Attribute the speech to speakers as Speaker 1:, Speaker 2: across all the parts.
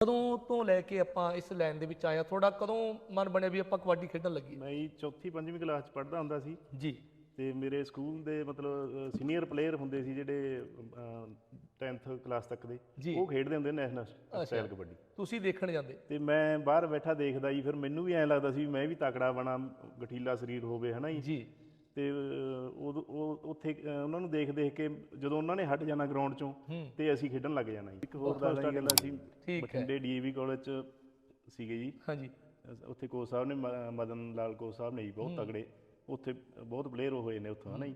Speaker 1: ਕਦੋਂ ਤੋਂ ਲੈ ਕੇ ਆਪਾਂ ਇਸ ਲਾਈਨ ਦੇ ਵਿੱਚ ਆਏ ਆ? ਤੁਹਾਡਾ ਕਦੋਂ ਮਨ ਬਣਿਆ ਵੀ ਆਪਾਂ ਕਬੱਡੀ ਖੇਡਣ ਲੱਗੀਏ
Speaker 2: ਮੈਂ ਜੀ ਚੌਥੀ ਪੰਜਵੀਂ ਕਲਾਸ ਚ ਪੜ੍ਹਦਾ ਹੁੰਦਾ ਸੀ।
Speaker 1: ਜੀ।
Speaker 2: ਤੇ ਮੇਰੇ ਸਕੂਲ ਦੇ ਮਤਲਬ ਸੀਨੀਅਰ ਪਲੇਅਰ ਹੁੰਦੇ ਸੀ ਜਿਹੜੇ 10th ਕਲਾਸ ਤੱਕ ਦੇ
Speaker 1: ਜੀ।
Speaker 2: ਉਹ ਖੇਡਦੇ ਹੁੰਦੇ ਨੈਸ਼ਨਲ ਸਟਾਈਲ ਕਬੱਡੀ।
Speaker 1: ਤੁਸੀਂ ਦੇਖਣ ਜਾਂਦੇ?
Speaker 2: ਤੇ ਮੈਂ ਬਾਹਰ ਬੈਠਾ ਦੇਖਦਾ ਜੀ ਫਿਰ ਮੈਨੂੰ ਵੀ ਐਂ ਲੱਗਦਾ ਸੀ ਵੀ ਮੈਂ ਵੀ ਤਕੜਾ ਬਣਾ ਗਠੀਲਾ ਸਰੀਰ ਹੋਵੇ ਹਨਾ ਜੀ?
Speaker 1: ਜੀ।
Speaker 2: ਤੇ ਉਦੋਂ- ਉਹ ਉੱਥੇ ਉਹਨਾਂ ਨੂੰ ਦੇਖ ਦੇਖ ਕੇ ਜਦੋਂ ਉਹਨਾਂ ਨੇ ਹਟ ਜਾਣਾ ਗਰਾਊਂਡ ਚੋਂ ਤੇ ਅਸੀਂ ਖੇਡਣ ਲੱਗ ਜਾਣਾ ਜੀ। ਇੱਕ ਹੋਰ ਦੱਸਦਾ ਗੱਲ
Speaker 1: ਹੈ।
Speaker 2: ਬਠਿੰਡੇ ਡੀਏਵੀ ਕਾਲਜ ਚ ਸੀਗੇ ਜੀ।
Speaker 1: ਹਾਂਜੀ।
Speaker 2: ਉੱਥੇ ਕੋਚ ਸਾਹਿਬ ਨੇ ਮਦਨ ਲਾਲ ਕੋਚ ਸਾਹਿਬ ਨੇ ਜੀ ਬਹੁਤ ਤਗੜੇ ਉੱਥੇ ਬਹੁਤ ਪਲੇਅਰ ਹੋਏ ਨੇ ਉੱਥੋਂ ਹਨਾ ਜੀ।